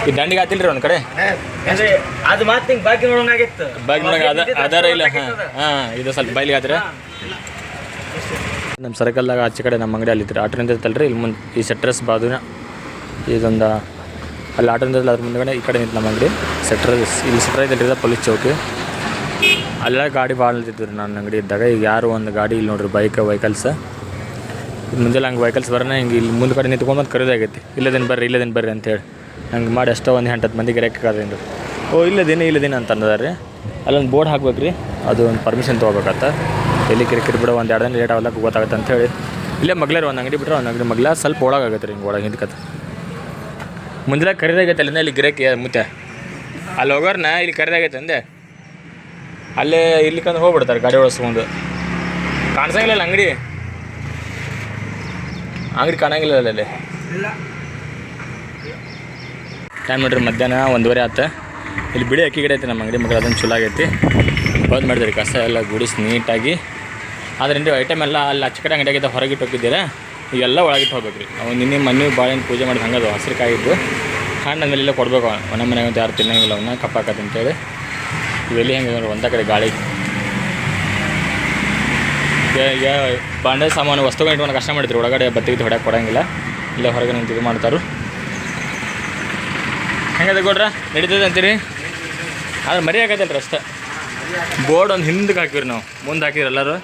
ಈ ದಂಡಿಗೆ ಆತಿಲ್ಲ ರೀ ಒಂದು ಕಡೆ? ಅದು ಮಾತು ಹಿಂಗೆ ಬಾಕಿ ನೋಡೋಂಗಾಗಿತ್ತು ಬಾಗಿ ನೋಡಂಗೆ ಅದ ಅದಾರ ಇಲ್ಲ ಹಾಂ ಹಾಂ ಇದು ಸ್ವಲ್ಪ ಬೈಲಿಗೆ ಆದ್ರೆ ನಮ್ಮ ಸರ್ಕಲ್ದಾಗ ಆಚೆ ಕಡೆ ನಮ್ಮ ಅಂಗಡಿ ಅಲ್ಲಿತ್ತು ಆಟೋ ನಿಂತಿರ್ತಲ್ಲ ರೀ ಇಲ್ಲಿ ಮುಂದೆ ಈ ಸೆಟ್ರಸ್ ಬಾಜುನ ಇದೊಂದು ಅಲ್ಲಿ ಆಟೋ ನಿಂತಿರಲ್ಲ ಅದ್ರ ಮುಂದೆ ಈ ಕಡೆ ನಿಂತು ನಮ್ಮ ಅಂಗಡಿ. ಸೆಟ್ರಸ್ ಇಲ್ಲಿ ಸೆಟ್ರ ಐತಲ್ರಿ ಪೊಲೀಸ್ ಚೌಕಿ. ಅಲ್ಲ ಗಾಡಿ ಭಾಳ ನಿಂತಿದ್ರು ನನ್ನ ಅಂಗಡಿ ಇದ್ದಾಗ ಈಗ ಯಾರು ಒಂದು ಗಾಡಿ ಇಲ್ಲಿ ನೋಡ್ರಿ ಬೈಕ್ ವೆಹಿಕಲ್ಸ್ ಮುಂಜಾನೆ ಹಂಗೆ ವೆಹಿಕಲ್ಸ್ ಬರೋಣ, ಹಿಂಗೆ ಇಲ್ಲಿ ಮುಂದೆ ಕಡೆ ನಿಂತ್ಕೊಂಬಂದು ಕರೆಯೋದಾಗೈತಿ ಇಲ್ಲದೇನು ಬರ್ರಿ ಇಲ್ಲದೇನು ಬರ್ರಿ ಅಂತೇಳಿ. ಹಂಗೆ ಮಾಡಿ ಅಷ್ಟೋ ಒಂದು ಮಂದಿ ಗಿರಾಕಿ ಕಾದ್ರಿಂದು ಓ ಇಲ್ಲದೇನೆ ಇಲ್ಲದೇನು ಅಂತ ರೀ ಅಲ್ಲೊಂದು ಬೋರ್ಡ್ ಹಾಕ್ಬೇಕು ರೀ ಅದು ಒಂದು ಪರ್ಮಿಷನ್ ತೊಗೋಬೇಕತ್ತ ಎಲ್ಲಿ ಕಿರಿಕಿರಿ ಬಿಡೋ, ಒಂದು ಎರಡು ಲೇಟ್ ಆಗಲ್ಲ ಗೊತ್ತಾಗತ್ತೆ ಅಂತೇಳಿ ಇಲ್ಲೇ ಮಗ್ಲಾರ ಒಂದು ಅಂಗಡಿ ಬಿಟ್ಟರೆ ಒಂದು ಅಂಗಡಿ ಮಗ್ಲ ಸ್ವಲ್ಪ ಒಳಗಾಗತ್ತೆ ರೀ ಹಿಂಗೆ ಒಳಗೆ ಹಿಂದಕ್ಕೆ ಮುಂದೆ ಕರೆದಾಗೈತೆ ಅಲ್ಲಿಂದ ಇಲ್ಲಿ ಗಿರಾಕಿ ಮುತ್ತೆ ಅಲ್ಲಿ ಹೋಗೋರ್ನ ಇಲ್ಲಿ ಕರೆದಾಗೈತೆ ಅಂದೆ. ಅಲ್ಲೇ ಇಲ್ಲಿ ಕಂದು ಹೋಗ್ಬಿಡ್ತಾರೆ ಗಾಡಿ ಓಡಿಸ್ಕೊಂಡು. ಕಾಣಿಸಂಗಿಲ್ಲ ಅಂಗಡಿ. ಅಂಗಡಿ ಕಾಣಂಗಿಲ್ಲ ಅಲ್ಲಿ. ಟೈಮ್ ನೋಡ್ರಿ, ಮಧ್ಯಾಹ್ನ ಒಂದುವರೆ ಆತ. ಇಲ್ಲಿ ಬಿಳಿ ಅಕ್ಕಿ ಗಿಡ ಐತೆ ನಮ್ಮ ಅಂಗಡಿ ಮಗಳು ಅದನ್ನು ಚಲೋ ಆಗೈತಿ. ಬಂದ್ ಮಾಡಿದ್ರಿ, ಕಸ ಎಲ್ಲ ಗುಡಿಸಿ ನೀಟಾಗಿ. ಆದ್ರಿಂದ ಐಟಮ್ ಎಲ್ಲ ಅಲ್ಲಿ ಅಚ್ಚ ಕಡೆ ಅಂಗಡಿಯಾಗಿದ್ದ ಹೊರಗಿಟ್ಟು ಹೋಗಿದ್ದೀರಾ? ಈಗೆಲ್ಲ ಒಳಗಿಟ್ಟು ಹೋಗ್ಬೇಕು ರೀ ನಾವು ನಿನ್ನೆ ಮನೆ ಬಾಳೆಹಣ್ಣು ಪೂಜೆ ಮಾಡಿದ ಹಂಗದು ಹಸಿರು ಕಾಯಿದ್ದು ಹಣ್ಣು ಅಂದಮೇಲೆ ಕೊಡ್ಬೇಕು ಮನೆ ಮನೆಗೆ ಯಾರು ತಿನ್ನಂಗಿಲ್ಲ ಅವನ್ನ ಕಪ್ಪಾಕತ್ತೆ ಅಂತೇಳಿ. ಇವೆಲ್ಲಿ ಹೆಂಗೆ ಒಂದ ಕಡೆ ಗಾಳಿ. ಬಾಂಡೆ ಸಾಮಾನು ವಸ್ತುಗಳು ಇಟ್ಕೊಂಡು ಕಷ್ಟ ಮಾಡ್ತೀರಿ ಒಳಗಡೆ ಬತ್ತಿಗೆ ಹೊಡ್ಯಾಕೆ ಕೊಡಂಗಿಲ್ಲ. ಇಲ್ಲ ಹೊರಗೆ ನಿಂತು ಇದು ಮಾಡ್ತಾರು ಹೆಂಗದ ಕೊಡ್ರ ನಡೀತದೆ ಅಂತೀರಿ? ಆದ್ರೆ ಮರಿ ಆಗತ್ತಲ್ರಿ ಅಷ್ಟೇ. ಬೋರ್ಡ್ ಒಂದು ಹಿಂದಕ್ಕೆ ಹಾಕಿವ್ರಿ ನಾವು. ಮುಂದೆ ಹಾಕಿದ್ರಿ ಎಲ್ಲರೂ.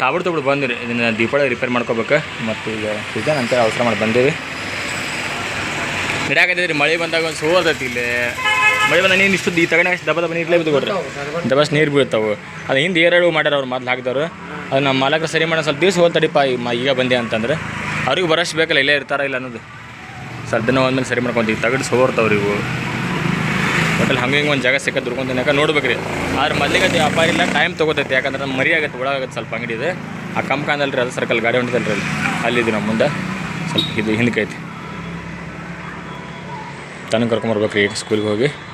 ತಾಬಿಡ್ ತಬಿಡ್ ಬಂದಿರಿ. ಇದನ್ನ ದೀಪಾವಳಿ ರಿಪೇರ್ ಮಾಡ್ಕೋಬೇಕು. ಮತ್ತು ಈಗ ಸೀಸನ್ ಅಂತ ಅವಸರ ಮಾಡಿ ಬಂದೀವಿ ನಡ್ಯಾಕತ್ತೈತ್ರಿ ಮಳೆ ಬಂದಾಗ ಒಂದು ಸೋರ್ತೈತಿ ಇಲ್ಲಿ. ಮಳೆ ಬಂದ ನೀನು ಇಷ್ಟು ಈ ತಗಣ ದಬ್ಬ ದಬ್ಬ ನೀರ್ಲೇ ಬಿದ್ದು ಕೊಡ್ರಿ ದಬ್ಬಸ್ ನೀರು ಬೀಳ್ತಾವೆ. ಅದು ಹಿಂದೆ ಏರಳು ಮಾಡ್ಯಾರ ಅವ್ರು ಮೊದ್ಲು ಹಾಕಿದವರು. ಅದು ನಮ್ಮ ಮಾಲಕರು ಸರಿ ಮಾಡೋ ಸ್ವಲ್ಪ ದಿವಸ ಹೋಗ್ತಡಿಪ್ಪ ಈ ಮ- ಈಗ ಬಂದೆ ಅಂತಂದ್ರೆ. ಅವ್ರಿಗೆ ಬರೋಷ್ಟು ಬೇಕಲ್ಲ, ಇಲ್ಲೇ ಇರ್ತಾರ ಇಲ್ಲ ಅನ್ನೋದು. ಸರ್ ದಿನ ಒಂದ್ಮೇಲೆ ಸರಿ ಮಾಡ್ಕೊಂತೀವಿ, ತಗಡು ಸೋರ್ತಾವ್ರಿ ಇವು. ಒಟ್ಟಲ್ಲಿ ಹಂಗೆ ಹಿಂಗೆ ಒಂದು ಜಾಗ ಸಿಕ್ಕ ದುರ್ಕೊಂತೀನಿ. ಯಾಕೆ ನೋಡ್ಬೇಕ್ರಿ, ಆದ್ರೆ ಮೊದಲಿಗೆ ಅದು ವ್ಯಾಪಾರ ಇಲ್ಲ ಟೈಮ್ ತೊಗೋತೈತಿ. ಯಾಕಂದ್ರೆ ನಮ್ಮ ಮರಿ ಆಗತ್ತೆ ಒಳಗಾಗತ್ತೆ ಸ್ವಲ್ಪ ಅಂಗಡಿ ಇದೆ. ಆ ಕಂಪ್ಕಾಂದಲ್ರಿ ಅದು ಸರ್ಕಲ್ ಗಾಡಿ ಹೊಂಟಿದಲ್ರಿ ಅಲ್ಲಿ. ಅಲ್ಲಿದ್ದು ನಮ್ಮ ಮುಂದೆ. ಸ್ವಲ್ಪ ಇದು ಹಿಂದಕ್ಕೆ ಐತಿ ತನಕ ಕರ್ಕೊಂಬರ್ಬೇಕ್ರಿ ಈಗ ಸ್ಕೂಲ್ಗೆ ಹೋಗಿ.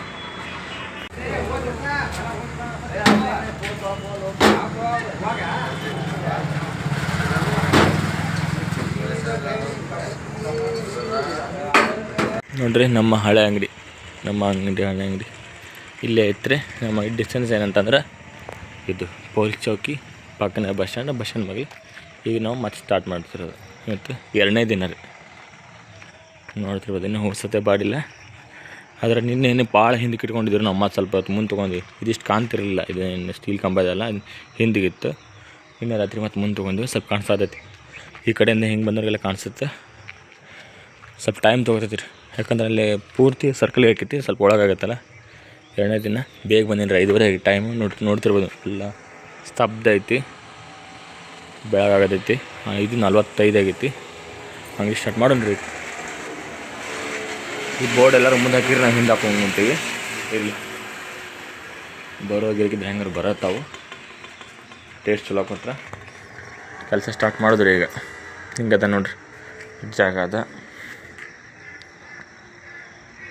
ನೋಡ್ರಿ, ನಮ್ಮ ಹಳೆ ಅಂಗಡಿ, ನಮ್ಮ ಅಂಗಡಿ, ಹಳೆ ಅಂಗಡಿ. ಇಲ್ಲೇ ಐತ್ರಿ ನಮ್ಮ ಡಿಸ್ಟೆನ್ಸ್ ಏನಂತಂದ್ರೆ ಇದು ಪೊಲೀಸ್ ಚೌಕಿ, ಪಕ್ಕನ ಬಸ್ ಸ್ಟ್ಯಾಂಡ್ ಬಸ್ ಸ್ಟ್ಯಾಂಡ್ ಮಗಲಿ. ಈಗ ನಾವು ಮತ್ತೆ ಸ್ಟಾರ್ಟ್ ಮಾಡ್ತಿರೋದು. ಇವತ್ತು ಎರಡನೇ ದಿನ ರೀ. ನೋಡ್ತಿರ್ಬೋದು, ಇನ್ನೂ ಹೊಸತೆ ಬಾಡಿಲ್ಲ. ಆದರೆ ನಿನ್ನೆ ಏನೇ ಭಾಳ ಹಿಂದಕ್ಕೆ ಇಟ್ಕೊಂಡಿದ್ರು ನಾವು ಮತ್ತೆ ಸ್ವಲ್ಪ ಹೊತ್ತು ಮುಂದೆ ತೊಗೊಂಡ್ವಿ. ಇದಿಷ್ಟು ಕಾಣ್ತಿರಲಿಲ್ಲ, ಇದು ಸ್ಟೀಲ್ ಕಂಬ ಇದೆಲ್ಲ ಹಿಂದಿಗಿತ್ತು ಇನ್ನು ರಾತ್ರಿ ಮತ್ತೆ ಮುಂದೆ ತೊಗೊಂಡ್ವಿ, ಸ್ವಲ್ಪ ಕಾಣಿಸ್ತೈತಿ. ಈ ಕಡೆಯಿಂದ ಹಿಂಗೆ ಬಂದವ್ರಿಗೆಲ್ಲ ಕಾಣಿಸುತ್ತೆ. ಸ್ವಲ್ಪ ಟೈಮ್ ತೊಗೋತೈತಿ ರೀ. ಯಾಕಂದ್ರೆ ಅಲ್ಲಿ ಪೂರ್ತಿ ಸರ್ಕಲ್ ಹಾಕೈತಿ ಸ್ವಲ್ಪ ಒಳಗಾಗತ್ತಲ್ಲ? ಎರಡನೇ ದಿನ ಬೇಗ ಬಂದಿನಿ ಐದುವರೆ ಟೈಮು ನೋಡಿ, ನೋಡ್ತಿರ್ಬೋದು. ಎಲ್ಲ ಸ್ತಬ್ಧ ಐತಿ. ಬೆಳಗಾಗತೈತಿ. ಐದು ನಲ್ವತ್ತೈದು ಆಗೈತಿ. ಹಂಗೆ ಸ್ಟಾರ್ಟ್ ಮಾಡೋಣ ರೀ. ಈ ಬೋರ್ಡ್ ಎಲ್ಲರೂ ಮುಂದೆ ಹಾಕಿರಿ ನಾವು ಹಿಂದೆ ಹಾಕೊಂಡು ಹೊಂಟೀವಿ. ಇರಲಿ. ಬರೋ ಗಿರಿಕಿದ್ರೆ ಹೆಂಗಾರು ಬರತ್ತಾವು ಟೇಸ್ಟ್ ಚಲೋ ಕೊಟ್ರೆ ಕೆಲಸ ಸ್ಟಾರ್ಟ್ ಮಾಡಿದ್ರಿ ಈಗ. ಹಿಂಗದ ನೋಡ್ರಿ. ಜಾಗ ಅದ.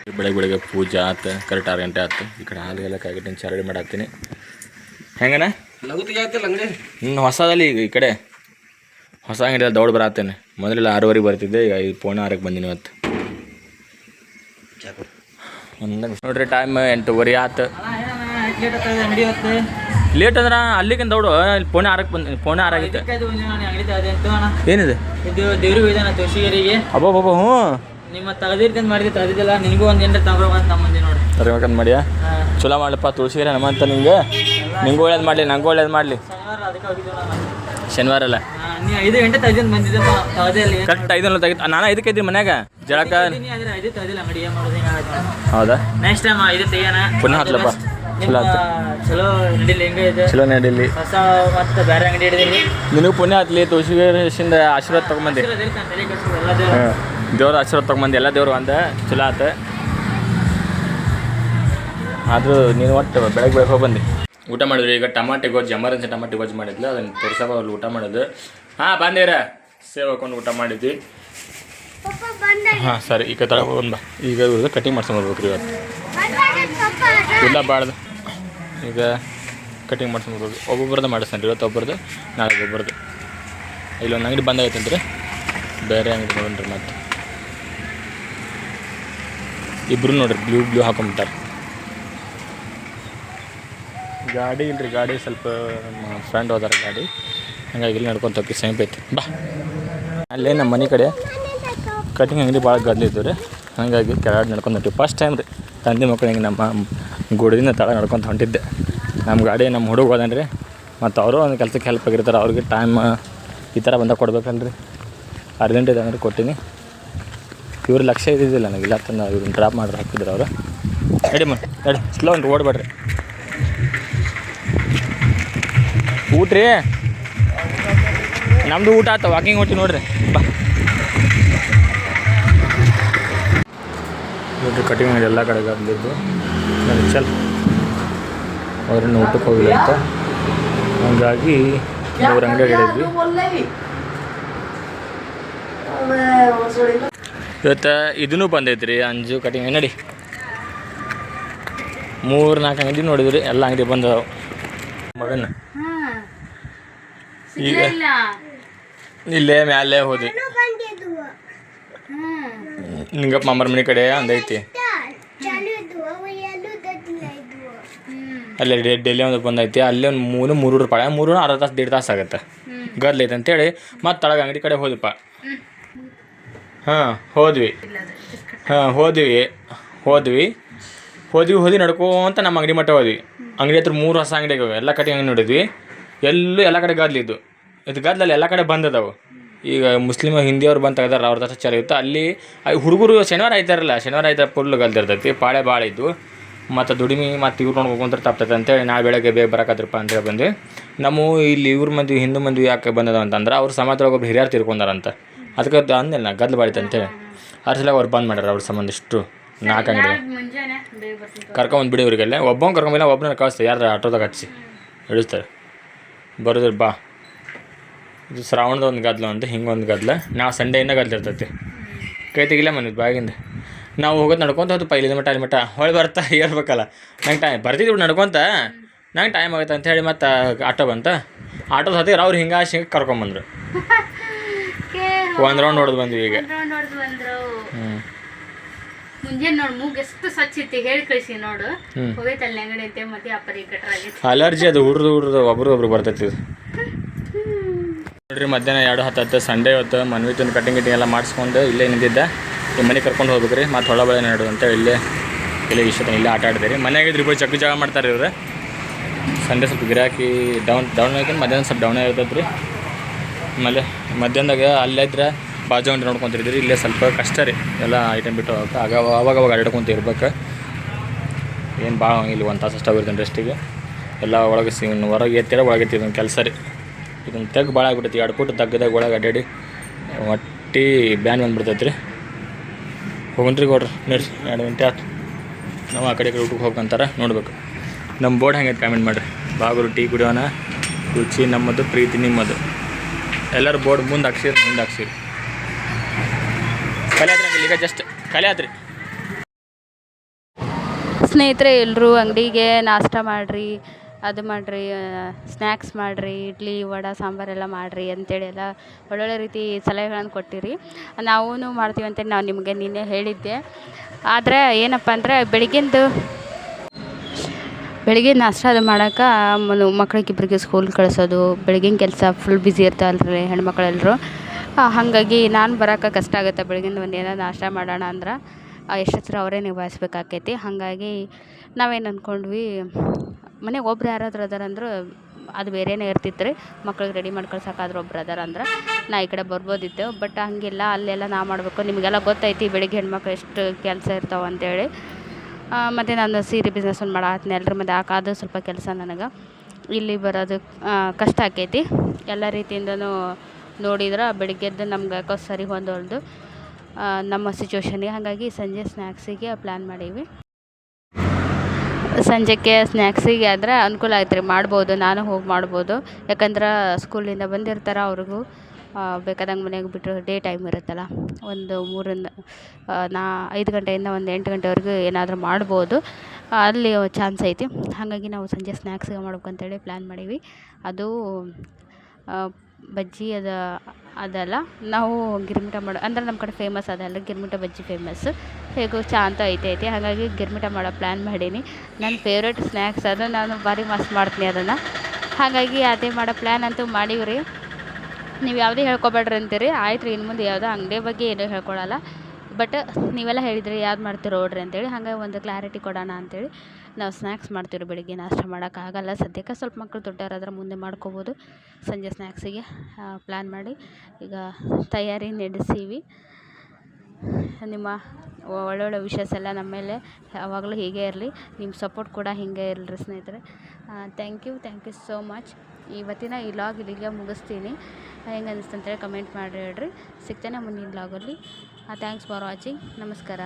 ಬೆಳಗ್ಗೆ ಬೆಳಗ್ಗೆ ಪೂಜೆ ಆತು ಕರೆಕ್ಟ್ ಆರು ಗಂಟೆ ಆತ. ಈ ಕಡೆ ಹಾಲು ಎಲ್ಲ ಕಾಯಿ ಚಾ ರೆಡಿ ಮಾಡಾಕ್ತೀನಿ. ಹೆಂಗನ ಹ್ಞೂ ಇನ್ನು ಹೊಸದಲ್ಲಿ ಈಗ ಈ ಕಡೆ ಹೊಸ ಅಂಗಡಿಯಲ್ಲಿ ದೌಡ್ ಬರತ್ತೇನೆ. ಮೊದಲೆಲ್ಲ ಆರೂವರೆಗೆ ಬರ್ತಿದ್ದೆ ಈಗ ಐದು ಪೋಣ ಆರಕ್ಕೆ ಬಂದೀನಿ ಇವತ್ತು. ಒಂದು ನೋಡ್ರಿ ಟೈಮ್ ಎಂಟೂವರೆ ಆತು. ಲೇಟ್ ಅಂದ್ರೆ ಅಲ್ಲಿಗಿಂತ ದೌಡು ಇಲ್ಲಿ ಪೋಣೆ ಆರಕ್ಕೆ ಬಂದು ಪೋಣೆ ಆರಾಗಿತ್ತು ಏನಿದೆ? ಇದು ದೇವ್ರಿಗೆ ಹೋಯ್ದಾನ ತುಳಸಿಗರಿಗೆ. ಅಬ್ಬಾ ಬಾಬಾ ಹ್ಞೂ. ನಿಮ್ಮ ತೆಗೆದಿರ್ತಂತ ಮಾಡಿದ್ರೆ ತೆಗೆದಿಲ್ಲ ನಿನಗೂ ಒಂದು ಏನಾರ ತಗೊಂಡು ಅಂತ ಮುಂದೆ ನೋಡಿ ತರ್ಬೇಕಂತ ಮಾಡ್ಯಾ? ಚಲೋ ಮಾಡ್ಲಪ್ಪ ತುಳಸಿಗಿರ ನಮ್ಮಂತ ನಿಂಗೆ. ನಿಂಗೆ ಒಳ್ಳೇದು ಮಾಡಲಿ ನಂಗೆ ಒಳ್ಳೇದು ಮಾಡಲಿ. ಶನಿವಾರ ಅದಕ್ಕೆ ಶನಿವಾರ ಅಲ್ಲ? ನೀ ಐದು ಗಂಟೆ ತೆಗೆದು ಬಂದಿದ್ದಪ್ಪ ತೆಗೆದೇ ಅಲ್ಲಿ ಕರೆಕ್ಟ್ ಐದಲ್ಲ ತೆಗಿತು ನಾನು ಐದಕ್ಕೆ ಇದ್ದೀನಿ ಮನ್ಯಾಗ. ಜಳಕ ಹೌದಾ? ನೆಕ್ಸ್ಟ್ ಟೈಮ್ ಐದು ತೆಗಿಯೋಣ. ಪುನಃ ಹತ್ಲಪ್ಪ. ಚಲೋ ನಿಮ್ಮ ಚಲೋ ನಡೀಲಿ ಹೆಂಗೆ ಇದೆ? ಚಲೋ ನಡೀಲಿ ಹೊಸ ಮತ್ತೆ ಬೇರೆ ಅಂಗಡಿ ಹಿಡಿದಿರಿ. ನಿನಗೂ ಪುಣ್ಯ ಹತ್ಲಿ ತುಳಸಿಗೆರೆಸಿಂದ ಆಶೀರ್ವಾದ ತಗೊಂಬಂದಿ. ದೇವ್ರು ಆಶೀರ್ವಾದ ತೊಗೊಂಬಂದು ಎಲ್ಲ ದೇವ್ರು ಒಂದು, ಚಲೋ ಆತ. ಆದರೂ ನೀನು ಒಟ್ಟು ಬೆಳಗ್ಗೆ ಬೆಳಗ್ಗೆ ಹೋಗಿ ಬಂದು. ಊಟ ಮಾಡಿದ್ರಿ, ಈಗ ಟಮಾಟೆ ಗೊಜ್ಜು ಎಮರ್ಜೆನ್ಸಿ ಟಮಾಟೆ ಗೊಜ್ಜು ಮಾಡಿದ್ಲು, ಅದನ್ನು ತೋರ್ಸಕ್ಕೆ ಅಲ್ಲಿ ಊಟ ಮಾಡಿದ್ರು ಹಾಂ, ಬಂದಿರ. ಸೇವ್ ಹಾಕೊಂಡು ಊಟ ಮಾಡಿದ್ವಿ. ಹಾಂ, ಸರಿ ಈಗ ಒಂದು ಬಾ. ಈಗ ಇವ್ರದ್ದು ಕಟಿಂಗ್ ಮಾಡ್ಸ್ಕೊಂಬರ್ಬೇಕು ರೀ ಇವತ್ತು. ಇಲ್ಲ ಬಾಳ್ದು ಈಗ ಕಟಿಂಗ್ ಮಾಡ್ಸ್ಕೊಂಬರ್ಬೇಕು ಒಬ್ಬೊಬ್ರದ್ದು ಮಾಡಿಸ್ತಾನೆ ಇವತ್ತು ಒಬ್ಬರದ್ದು, ನಾಳೆ ಒಬ್ಬರದ್ದು. ಇಲ್ಲೊಂದು ಅಂಗಡಿ ಬಂದಾಗೈತೆ ರೀ ಬೇರೆ ಅಂಗಡಿ ನೋಡ್ರಿ ಮತ್ತೆ. ಇಬ್ರು ನೋಡ್ರಿ ಬ್ಲೂ ಬ್ಲೂ ಹಾಕೊಂಬಿಟ್ಟಾರೆ. ಗಾಡಿ ಇಲ್ರಿ, ಗಾಡಿ ಸ್ವಲ್ಪ, ನಮ್ಮ ಫ್ರೆಂಡ್ ಹೋದಾರ ಗಾಡಿ. ಹಂಗಾಗಿ ಇಲ್ಲಿ ನಡ್ಕೊಂತ ಹೋಗಿ ಸಮೀಪ ಐತಿ. ಬಾ. ಅಲ್ಲೇ ನಮ್ಮ ಮನೆ ಕಡೆ ಕಟಿಂಗ್ ಅಂಗಡಿ ಭಾಳ ಗದ್ಲಿ ಇದ್ದವು ರೀ. ಹಾಗಾಗಿ ಕೆಳಗಡೆ ನಡ್ಕೊಂಡು ಹೊಂಟಿವಿ. ಫಸ್ಟ್ ಟೈಮ್ ರೀ, ತಂದೆ ಮಕ್ಕಳು ಹಿಂಗೆ ನಮ್ಮ ಗುಡಿನ ತಳ ನಡ್ಕೊಂತ ಹೊಂಟಿದ್ದೆ. ನಮ್ಮ ಗಾಡಿ ನಮ್ಮ ಹುಡುಗ ಹೋದನ್ ರೀ ಮತ್ತು ಅವರು ಒಂದು ಕೆಲಸಕ್ಕೆ ಹೆಲ್ಪ್ ಆಗಿರ್ತಾರೆ. ಅವ್ರಿಗೆ ಟೈಮ್ ಈ ಥರ ಬಂದಾಗ ಕೊಡ್ಬೇಕಲ್ರಿ. ಅರ್ಜೆಂಟ್ ಇದೆ ಅಂದ್ರೆ ಕೊಟ್ಟಿನಿ. ಇವ್ರ ಲಕ್ಷ ಇದ್ದಿದ್ದಿಲ್ಲ ನನಗೆ. ಇಲ್ಲ, ತಂದು ಇವ್ರನ್ನ ಡ್ರಾಪ್ ಮಾಡ್ರಿ ಹಾಕಿದ್ರು ಅವರು. ಎಡಿ ಮನ್ ಎಡಿ ಸ್ಲೋ ಅಂತ ಓಡಬೇಡ್ರಿ. ಊಟ ರೀ ನಮ್ಮದು ಊಟ ಆತ ವಾಕಿಂಗ್ ಹೊಟ್ಟಿ ನೋಡ್ರಿ. ಬಾ. ನೋಡ್ರಿ ಕಟಿಂಗ್ ಎಲ್ಲ ಕಡೆ ಬಂದಿದ್ದು ಚಲ್. ಅವ್ರನ್ನ ಊಟಕ್ಕೆ ಹೋಗಿಲ್ಲ ಅಂತ. ಹಂಗಾಗಿ ಅವ್ರ ಅಂಗಡಿ ಹಿಡಿದ್ವಿ ಇವತ್ತು ಇದೂ ಬಂದೈತೆ ರೀ ಅಂಜು ಕಟಿಂಗ್ ನಡಿ. ಮೂರು ನಾಲ್ಕು ಅಂಗಡಿ ನೋಡಿದ್ರಿ ಎಲ್ಲ ಅಂಗಡಿ ಬಂದವು ಮಗನ. ಈಗ ಇಲ್ಲ. ಮ್ಯಾಲೆ ಹೋದ್ವಿ. ನಿಂಗಪ್ಪ ಮಾಮರ ಮನೆ ಕಡೆ ಅಂದೈತಿ. ಅಲ್ಲೇ ಡೇ ಡೈಲಿ ಒಂದು ಬಂದೈತಿ. ಅಲ್ಲೇ ಒಂದು ಮೂರು ಮೂರು ರೂಪಾಯಿ. ಮೂರು ಅರ್ಧ ತಾಸು ದೇಡ್ ತಾಸು ಆಗುತ್ತೆ. ಗರ್ಲೈತೆ ಅಂತೇಳಿ ಮತ್ತೆ ತಳಗ ಅಂಗಡಿ ಕಡೆ ಹೋದ್ವಿಪ್ಪ. ಹಾಂ, ಹೋದ್ವಿ. ಹಾಂ, ಹೋದ್ವಿ. ಹೋದ್ವಿ. ಹೋದ್ವಿ ಹೋದ್ವಿ ನಡ್ಕೋತ ನಮ್ಮ ಅಂಗಡಿ ಮಟ್ಟ ಹೋದ್ವಿ. ಅಂಗಡಿ ಹತ್ರ ಮೂರು ಹೊಸ ಅಂಗಡಿ ಆಗ್ಯಾವ ಎಲ್ಲ ಕಡೆ ಅಂಗಡಿ ನೋಡಿದ್ವಿ. ಎಲ್ಲೂ ಎಲ್ಲ ಕಡೆ ಗದ್ಲಿದ್ದು ಇದು ಗದ್ಲಲ್ಲಿ ಎಲ್ಲ ಕಡೆ ಬಂದದವು ಈಗ ಮುಸ್ಲಿಮ್ ಹಿಂದಿಯವ್ರು ಬಂದು ತೆಗ್ದಾರ, ಅವ್ರ ಹತ್ರ ಚಲೋ ಇತ್ತು. ಅಲ್ಲಿ ಹುಡುಗರು ಶನಿವಾರ ಆಯ್ತಾರಲ್ಲ, ಶನಿವಾರ ಆಯ್ತಾರೆ ಫುಲ್ ಗಲ್ದಿರ್ತೈತಿ ಪಾಳೆ ಭಾಳ ಇದ್ದು. ಮತ್ತು ದುಡಿಮೆ, ಮತ್ತು ಇವ್ರು ನೋಡ್ಕೊಂತಾರೆ ತಪ್ತೈತೆ ಅಂತೇಳಿ ನಾ ಬೆಳಗ್ಗೆ ಬೇಗ ಬರಕತ್ರಪ್ಪ ಅಂತೇಳಿ ಬಂದ್ವಿ. ನಮ್ಮ ಇಲ್ಲಿ ಇವ್ರ ಮಂದಿ, ಹಿಂದೂ ಮಂದಿ ಯಾಕೆ ಬಂದದ ಅಂತಂದ್ರೆ, ಅವ್ರ ಸಮಾಜದೊಳಗೆ ಒಬ್ರು ಹಿರಿಯರು ತೀರ್ಕೊಂಡಾರಂತ. ಅದಕ್ಕೆ ಅದು ನಾ ಗದ್ಲು ಬಾಳಿತ ಅಂತೇಳಿ. ಅದ್ರ ಅವ್ರು ಬಂದ್ ಮಾಡ್ಯಾರ ಅವ್ರ ಸಂಬಂಧ ಇಷ್ಟು. ನಾಲ್ಕು ಅಂಗಡಿ. ಕರ್ಕೊಂಬಂದು ಬಿಡಿ ಇವ್ರಿಗೆಲ್ಲ. ಒಬ್ಬನ ಕರ್ಕೊಂಬಿಲ್ಲ ಒಬ್ಬನ ಕಳಿಸ್ತಾರೆ ಯಾರು ಆಟೋದಾಗ ಹಚ್ಚಿ ಇಳಿಸ್ತಾರೆ. ಬರೋದ್ರ ಬಾ. ಇದು ಶ್ರಾವಣದ ಒಂದು ಗದ್ಲ ಅಂತ, ಹಿಂಗೆ ಒಂದು ಗದ್ಲ. ನಾವು ಸಂಡೆಯಿಂದ ಗದ್ಲ ಇರ್ತೈತಿ. ಕೈ ತೆಗಿಲ್ಲ ಮನೆದು ಬಾಗಿಂದ. ನಾವು ಹೋಗೋದು ನಡ್ಕೊಂತ ಅದು ಪೈಲಿದ ಮಟ್ಟ ಅಲ್ಲಿ ಮಟ್ಟ ಹೊಳೆ ಬರ್ತಾ ಏರ್ಬೇಕಲ್ಲ ನಂಗೆ ಟೈಮ್, ಬರ್ತಿದ್ವಿ ನಡ್ಕೊತ. ನಂಗೆ ಟೈಮ್ ಆಗುತ್ತೆ ಅಂತ ಹೇಳಿ ಮತ್ತೆ ಆಟೋ ಬಂತ. ಆಟೋದ ಹತ್ತಿರ ಅವ್ರು ಹಿಂಗೆ ಹಿಂಗೆ ಕರ್ಕೊಂಬಂದ್ರು. ಒಂದು ರೌಂಡ್ ಹೊಡೆದು ಬಂದ್ವಿ ಈಗ. ನೋಡ್ದು ಬಂದ್ರು. ಹ್ಞೂ ಮುಂಜಾನೆ ನೋಡು ಮೂಗ್ ಎಷ್ಟು ಸ್ವಚ್ಛ ಇತ್ತು ಹೇಳಿ ಕಳಿಸಿ ನೋಡು. ಹೋಗೈತೆ ಅಲ್ಲಿ ಅಂಗಡಿ ಐತೆ ಮತ್ತೆ ಅಪ್ಪರಿ ಆಗೈತೆ ಅಲರ್ಜಿ ಅದು ಹುಡ್ದು ಹುಡ್ದು ಒಬ್ರು ಒಬ್ರು ಬರ್ತೈತಿ ಇದು. ನೋಡ್ರಿ ಮಧ್ಯಾಹ್ನ ಎರಡು ಹತ್ತು ಹತ್ತು ಸಂಡೇ ಹೊತ್ತು ಮನ್ವಿತನ ಕಟಿಂಗ್ ಗಿಟಿಂಗ್ ಎಲ್ಲ ಮಾಡಿಸ್ಕೊಂಡು ಇಲ್ಲೇ ನಿಂತಿದ್ದೆ. ಈ ಮನೆ ಕರ್ಕೊಂಡು ಹೋಗ್ಬೇಕು ರೀ ಮತ್ತು ಹೊಳ ಬಳೆ ನಡು ಅಂತ ಇಲ್ಲೇ ಇಲ್ಲೇ ಇಷ್ಟ ಇಲ್ಲೇ ಆಟ ಆಡಿದೆ ರೀ. ಮನೆಯಾಗಿದ್ರಿ ಇಬ್ಬರು ಚಕ್ಕು ಜಾಗ ಮಾಡ್ತಾರೆ ಇವ್ರು. ಸಂಡೇ ಸ್ವಲ್ಪ ಗಿರಾಕಿ ಡೌನ್ ಡೌನ್ ಆಗಿ ಮಧ್ಯಾಹ್ನ ಸ್ವಲ್ಪ ಡೌನ್ ಆಗಿರ್ತೈತೆ ರೀ. ಆಮೇಲೆ ಮಧ್ಯಾಹ್ನದಾಗ ಅಲ್ಲೇ ಇದ್ರೆ ಬಾಜು ಅಂಗಡಿ ನೋಡ್ಕೊಂತಿರಿದ್ರಿ ಇಲ್ಲೇ ಸ್ವಲ್ಪ ಕಷ್ಟ ರೀ. ಎಲ್ಲ ಐಟಮ್ ಬಿಟ್ಟು ಹೋಗಕ್ಕೆ ಆಗ ಅವಾಗ ಅವಾಗ ಅಡ್ಕೊಂತ ಇರ್ಬೇಕು. ಏನು ಭಾಳ ಇಲ್ಲಿ ಒಂದು ತಾಸು ಅಷ್ಟು ಆಗಿರ್ತೀನಿ ರೆಸ್ಟಿಗೆ ಎಲ್ಲ ಒಳಗೆ ಸಿ ಹೊರಗೆ ಎತ್ತಿರ ಒಳಗೆ ಎತ್ತಿದ ಕೆಲಸ ರೀ. ಇದನ್ನು ತೆಗ್ ಭಾಳ ಆಗ್ಬಿಟ್ಟೈತಿ, ಎರಡು ಫುಟ್ ತಗ್ಗದಾಗ ಒಳಗೆ ಅಡ್ಡಾಡಿ ಒಟ್ಟಿ ಬ್ಯಾನ್ ಬಂದ್ಬಿಡ್ತೈತೆ ರೀ ಹೋಗನ್ರಿ ಕೊಡ್ರಿ ನಡ್ರಿ, ಎರಡು ಗಂಟೆ ಆಯ್ತು ನಾವು ಆ ಕಡೆ ಕಡೆ ಊಟಕ್ಕೆ ಹೋಗ್ಕಂತಾರೆ ನೋಡ್ಬೇಕು. ನಮ್ಮ ಬೋರ್ಡ್ ಹೆಂಗೈತೆ ಕಾಮೆಂಟ್ ಮಾಡಿರಿ. ಬಾಗುರು ಟೀ ಕುಡಿಯೋಣ ರುಚಿ ನಮ್ಮದು, ಪ್ರೀತಿ ನಿಮ್ಮದು. ಎಲ್ಲರೂ ಬೋರ್ಡ್ ಮುಂದೆ ಹಾಕ್ಸಿರಿ ಮುಂದೆ ಹಾಕ್ಸಿರಿ. ಖಾಲಿ ಈಗ ಜಸ್ಟ್ ಖಾಲಿ ಸ್ನೇಹಿತರೆ ಎಲ್ಲರೂ ಅಂಗಡಿಗೆ ನಾಷ್ಟ ಮಾಡಿರಿ, ಅದು ಮಾಡಿರಿ ಸ್ನ್ಯಾಕ್ಸ್ ಮಾಡಿರಿ, ಇಡ್ಲಿ, ವಡೆ ಸಾಂಬಾರೆಲ್ಲ ಮಾಡಿರಿ ಅಂತೇಳಿ ಎಲ್ಲ ಒಳ್ಳೊಳ್ಳೆ ರೀತಿ ಸಲಹೆಗಳನ್ನು ಕೊಟ್ಟಿರಿ. ನಾವೂ ಮಾಡ್ತೀವಿ ಅಂತೇಳಿ ನಾವು ನಿಮಗೆ ನಿನ್ನೆ ಹೇಳಿದ್ದೆ. ಆದರೆ ಏನಪ್ಪ ಅಂದರೆ ಬೆಳಿಗ್ಗಿಂದು ಬೆಳಿಗ್ಗೆ ನಾಷ್ಟ ಅದು ಮಾಡೋಕೆ ಮಕ್ಳಿಗೆ ಇಬ್ಬರಿಗೆ ಸ್ಕೂಲ್ ಕಳಿಸೋದು, ಬೆಳಗಿನ ಕೆಲಸ ಫುಲ್ ಬ್ಯುಸಿ ಇರ್ತಾರಲ್ರಿ ಹೆಣ್ಮಕ್ಳೆಲ್ಲರೂ ಹಾಗಾಗಿ ನಾನು ಬರೋಕೆ ಕಷ್ಟ ಆಗುತ್ತೆ ಬೆಳಗಿನ ಒಂದು ಏನೋ ನಾಷ್ಟ ಮಾಡೋಣ ಅಂದ್ರೆ ಎಷ್ಟೊತ್ತರ ಅವರೇ ನಿಭಾಯಿಸ್ಬೇಕಾಕೈತಿ. ಹಾಗಾಗಿ ನಾವೇನು ಅಂದ್ಕೊಂಡ್ವಿ ಮನೆಗೆ ಒಬ್ರು ಯಾರಾದ್ರೂ ಅದಾರ ಅಂದ್ರೆ ಅದು ಬೇರೆನೇ ಇರ್ತಿತ್ತು ರೀ ಮಕ್ಳಿಗೆ ರೆಡಿ ಮಾಡಿ ಒಬ್ರು ಅದಾರ ಅಂದ್ರೆ ನಾ ಈ ಕಡೆ ಬರ್ಬೋದಿತ್ತು. ಬಟ್ ಹಂಗಿಲ್ಲ, ಅಲ್ಲೆಲ್ಲ ನಾ ಮಾಡಬೇಕು. ನಿಮಗೆಲ್ಲ ಗೊತ್ತೈತಿ ಬೆಳಿಗ್ಗೆ ಹೆಣ್ಮಕ್ಳು ಎಷ್ಟು ಕೆಲಸ ಇರ್ತಾವೆ ಅಂತೇಳಿ. ಮತ್ತು ನಾನು ಸೀರೆ ಬಿಸ್ನೆಸ್ ಒಂದು ಮಾಡತ್ತೀನಿ. ಎಲ್ಲರ ಮುಂದೆ ಹಾಕೋದು ಸ್ವಲ್ಪ ಕೆಲಸ ನನಗೆ. ಇಲ್ಲಿ ಬರೋದು ಕಷ್ಟ ಆಕೈತಿ. ಎಲ್ಲ ರೀತಿಯಿಂದನೂ ನೋಡಿದ್ರೆ ಬೆಳಿಗ್ಗೆದ್ದು ನಮ್ಗೆ ಯಾಕೋ ಸರಿ ಹೊಂದೋಲ್ದು. ನಮ್ಮ ಸಿಚುವೇಶನ್ಗೆ ಹಾಗಾಗಿ ಸಂಜೆ ಸ್ನ್ಯಾಕ್ಸಿಗೆ ಪ್ಲ್ಯಾನ್ ಮಾಡೀವಿ. ಸಂಜೆಗೆ ಸ್ನ್ಯಾಕ್ಸಿಗೆ ಆದರೆ ಅನುಕೂಲ ಆಯ್ತು ರೀ ಮಾಡ್ಬೋದು, ನಾನು ಹೋಗಿ ಮಾಡ್ಬೋದು. ಯಾಕಂದ್ರೆ ಸ್ಕೂಲಿಂದ ಬಂದಿರ್ತಾರೆ ಅವ್ರಿಗೂ. ಬೇಕಾದಂಗೆ ಮನೆಗೆ ಬಿಟ್ಟರೆ ಡೇ ಟೈಮ್ ಇರುತ್ತಲ್ಲ ಒಂದು ಮೂರಿಂದ ಆ, ನಾ ಐದು ಗಂಟೆಯಿಂದ ಒಂದು ಎಂಟು ಗಂಟೆವರೆಗೂ ಏನಾದರೂ ಮಾಡ್ಬೋದು. ಅಲ್ಲಿ ಚಾನ್ಸ್ ಐತಿ. ಹಾಗಾಗಿ ನಾವು ಸಂಜೆ ಸ್ನ್ಯಾಕ್ಸ್ಗೆ ಮಾಡ್ಬೇಕು ಅಂತೇಳಿ ಪ್ಲ್ಯಾನ್ ಮಾಡೀವಿ. ಅದು ಬಜ್ಜಿ ಅದ ಅದಲ್ಲ ನಾವು ಗಿರ್ಮಿಟ ಮಾಡೋ ಅಂದ್ರೆ ನಮ್ಮ ಕಡೆ ಫೇಮಸ್ ಅದಲ್ಲ ಗಿರ್ಮಿಟ ಬಜ್ಜಿ ಫೇಮಸ್ ಹೇಗೂ ಚಾ ಅಂತ ಐತೆ ಐತಿ. ಹಾಗಾಗಿ ಗಿರ್ಮಿಟ ಮಾಡೋ ಪ್ಲ್ಯಾನ್ ಮಾಡೀನಿ. ನನ್ನ ಫೇವ್ರೇಟ್ ಸ್ನ್ಯಾಕ್ಸ್ ಅದು ನಾನು ಭಾರಿ ಮಸ್ತ್ ಮಾಡ್ತೀನಿ ಅದನ್ನು. ಹಾಗಾಗಿ ಅದೇ ಮಾಡೋ ಪ್ಲ್ಯಾನ್ ಅಂತೂ ಮಾಡೀವಿ ರೀ ನೀವು ಯಾವುದೇ ಹೇಳ್ಕೊಬೇಡ್ರಿ ಅಂತೀರಿ. ಆಯ್ತು ರೀ ಇನ್ನು ಮುಂದೆ ಯಾವುದೋ ಅಂಗಡಿ ಬಗ್ಗೆ ಏನೂ ಹೇಳ್ಕೊಳಲ್ಲ ಬಟ್ ನೀವೆಲ್ಲ ಹೇಳಿದ್ರಿ, ಯಾವ್ದು ಮಾಡ್ತೀರೋ ನೋಡ್ರಿ ಅಂತೇಳಿ. ಹಂಗೆ ಒಂದು ಕ್ಲಾರಿಟಿ ಕೊಡೋಣ ಅಂತೇಳಿ. ನಾವು ಸ್ನ್ಯಾಕ್ಸ್ ಮಾಡ್ತೀವಿ ಬೆಳಿಗ್ಗೆ ನಾಷ್ಟ ಮಾಡೋಕ್ಕಾಗಲ್ಲ. ಸದ್ಯಕ್ಕೆ ಸ್ವಲ್ಪ ಮಕ್ಕಳು ದೊಡ್ಡವರಾದ್ರೆ ಮುಂದೆ ಮಾಡ್ಕೋಬೋದು. ಸಂಜೆ ಸ್ನ್ಯಾಕ್ಸಿಗೆ ಪ್ಲ್ಯಾನ್ ಮಾಡಿ. ಈಗ ತಯಾರಿ ನಡೆಸೀವಿ. ನಿಮ್ಮ ಒಳ್ಳೊಳ್ಳೆ ವಿಷಸ್ ಎಲ್ಲ ನಮ್ಮ ಮೇಲೆ ಯಾವಾಗಲೂ ಹೀಗೆ ಇರಲಿ. ನಿಮ್ಮ ಸಪೋರ್ಟ್ ಕೂಡ ಹೀಗೆ ಇರಲಿ ಸ್ನೇಹಿತರೆ. Thank you thank you so much ಇವತ್ತಿನ ಈ ಲಾಗ್ ಇಲ್ಲಿಗೆ ಮುಗಿಸ್ತೀನಿ. ಹೆಂಗೆ ಅನಿಸ್ತು ಅಂತೇಳಿ ಕಮೆಂಟ್ ಮಾಡಿ ಹೇಳ್ರಿ. ಸಿಗ್ತೇನೆ ಮುಂದಿನ ಲಾಗಲ್ಲಿ ಥ್ಯಾಂಕ್ಸ್ ಫಾರ್ ವಾಚಿಂಗ್ ನಮಸ್ಕಾರ.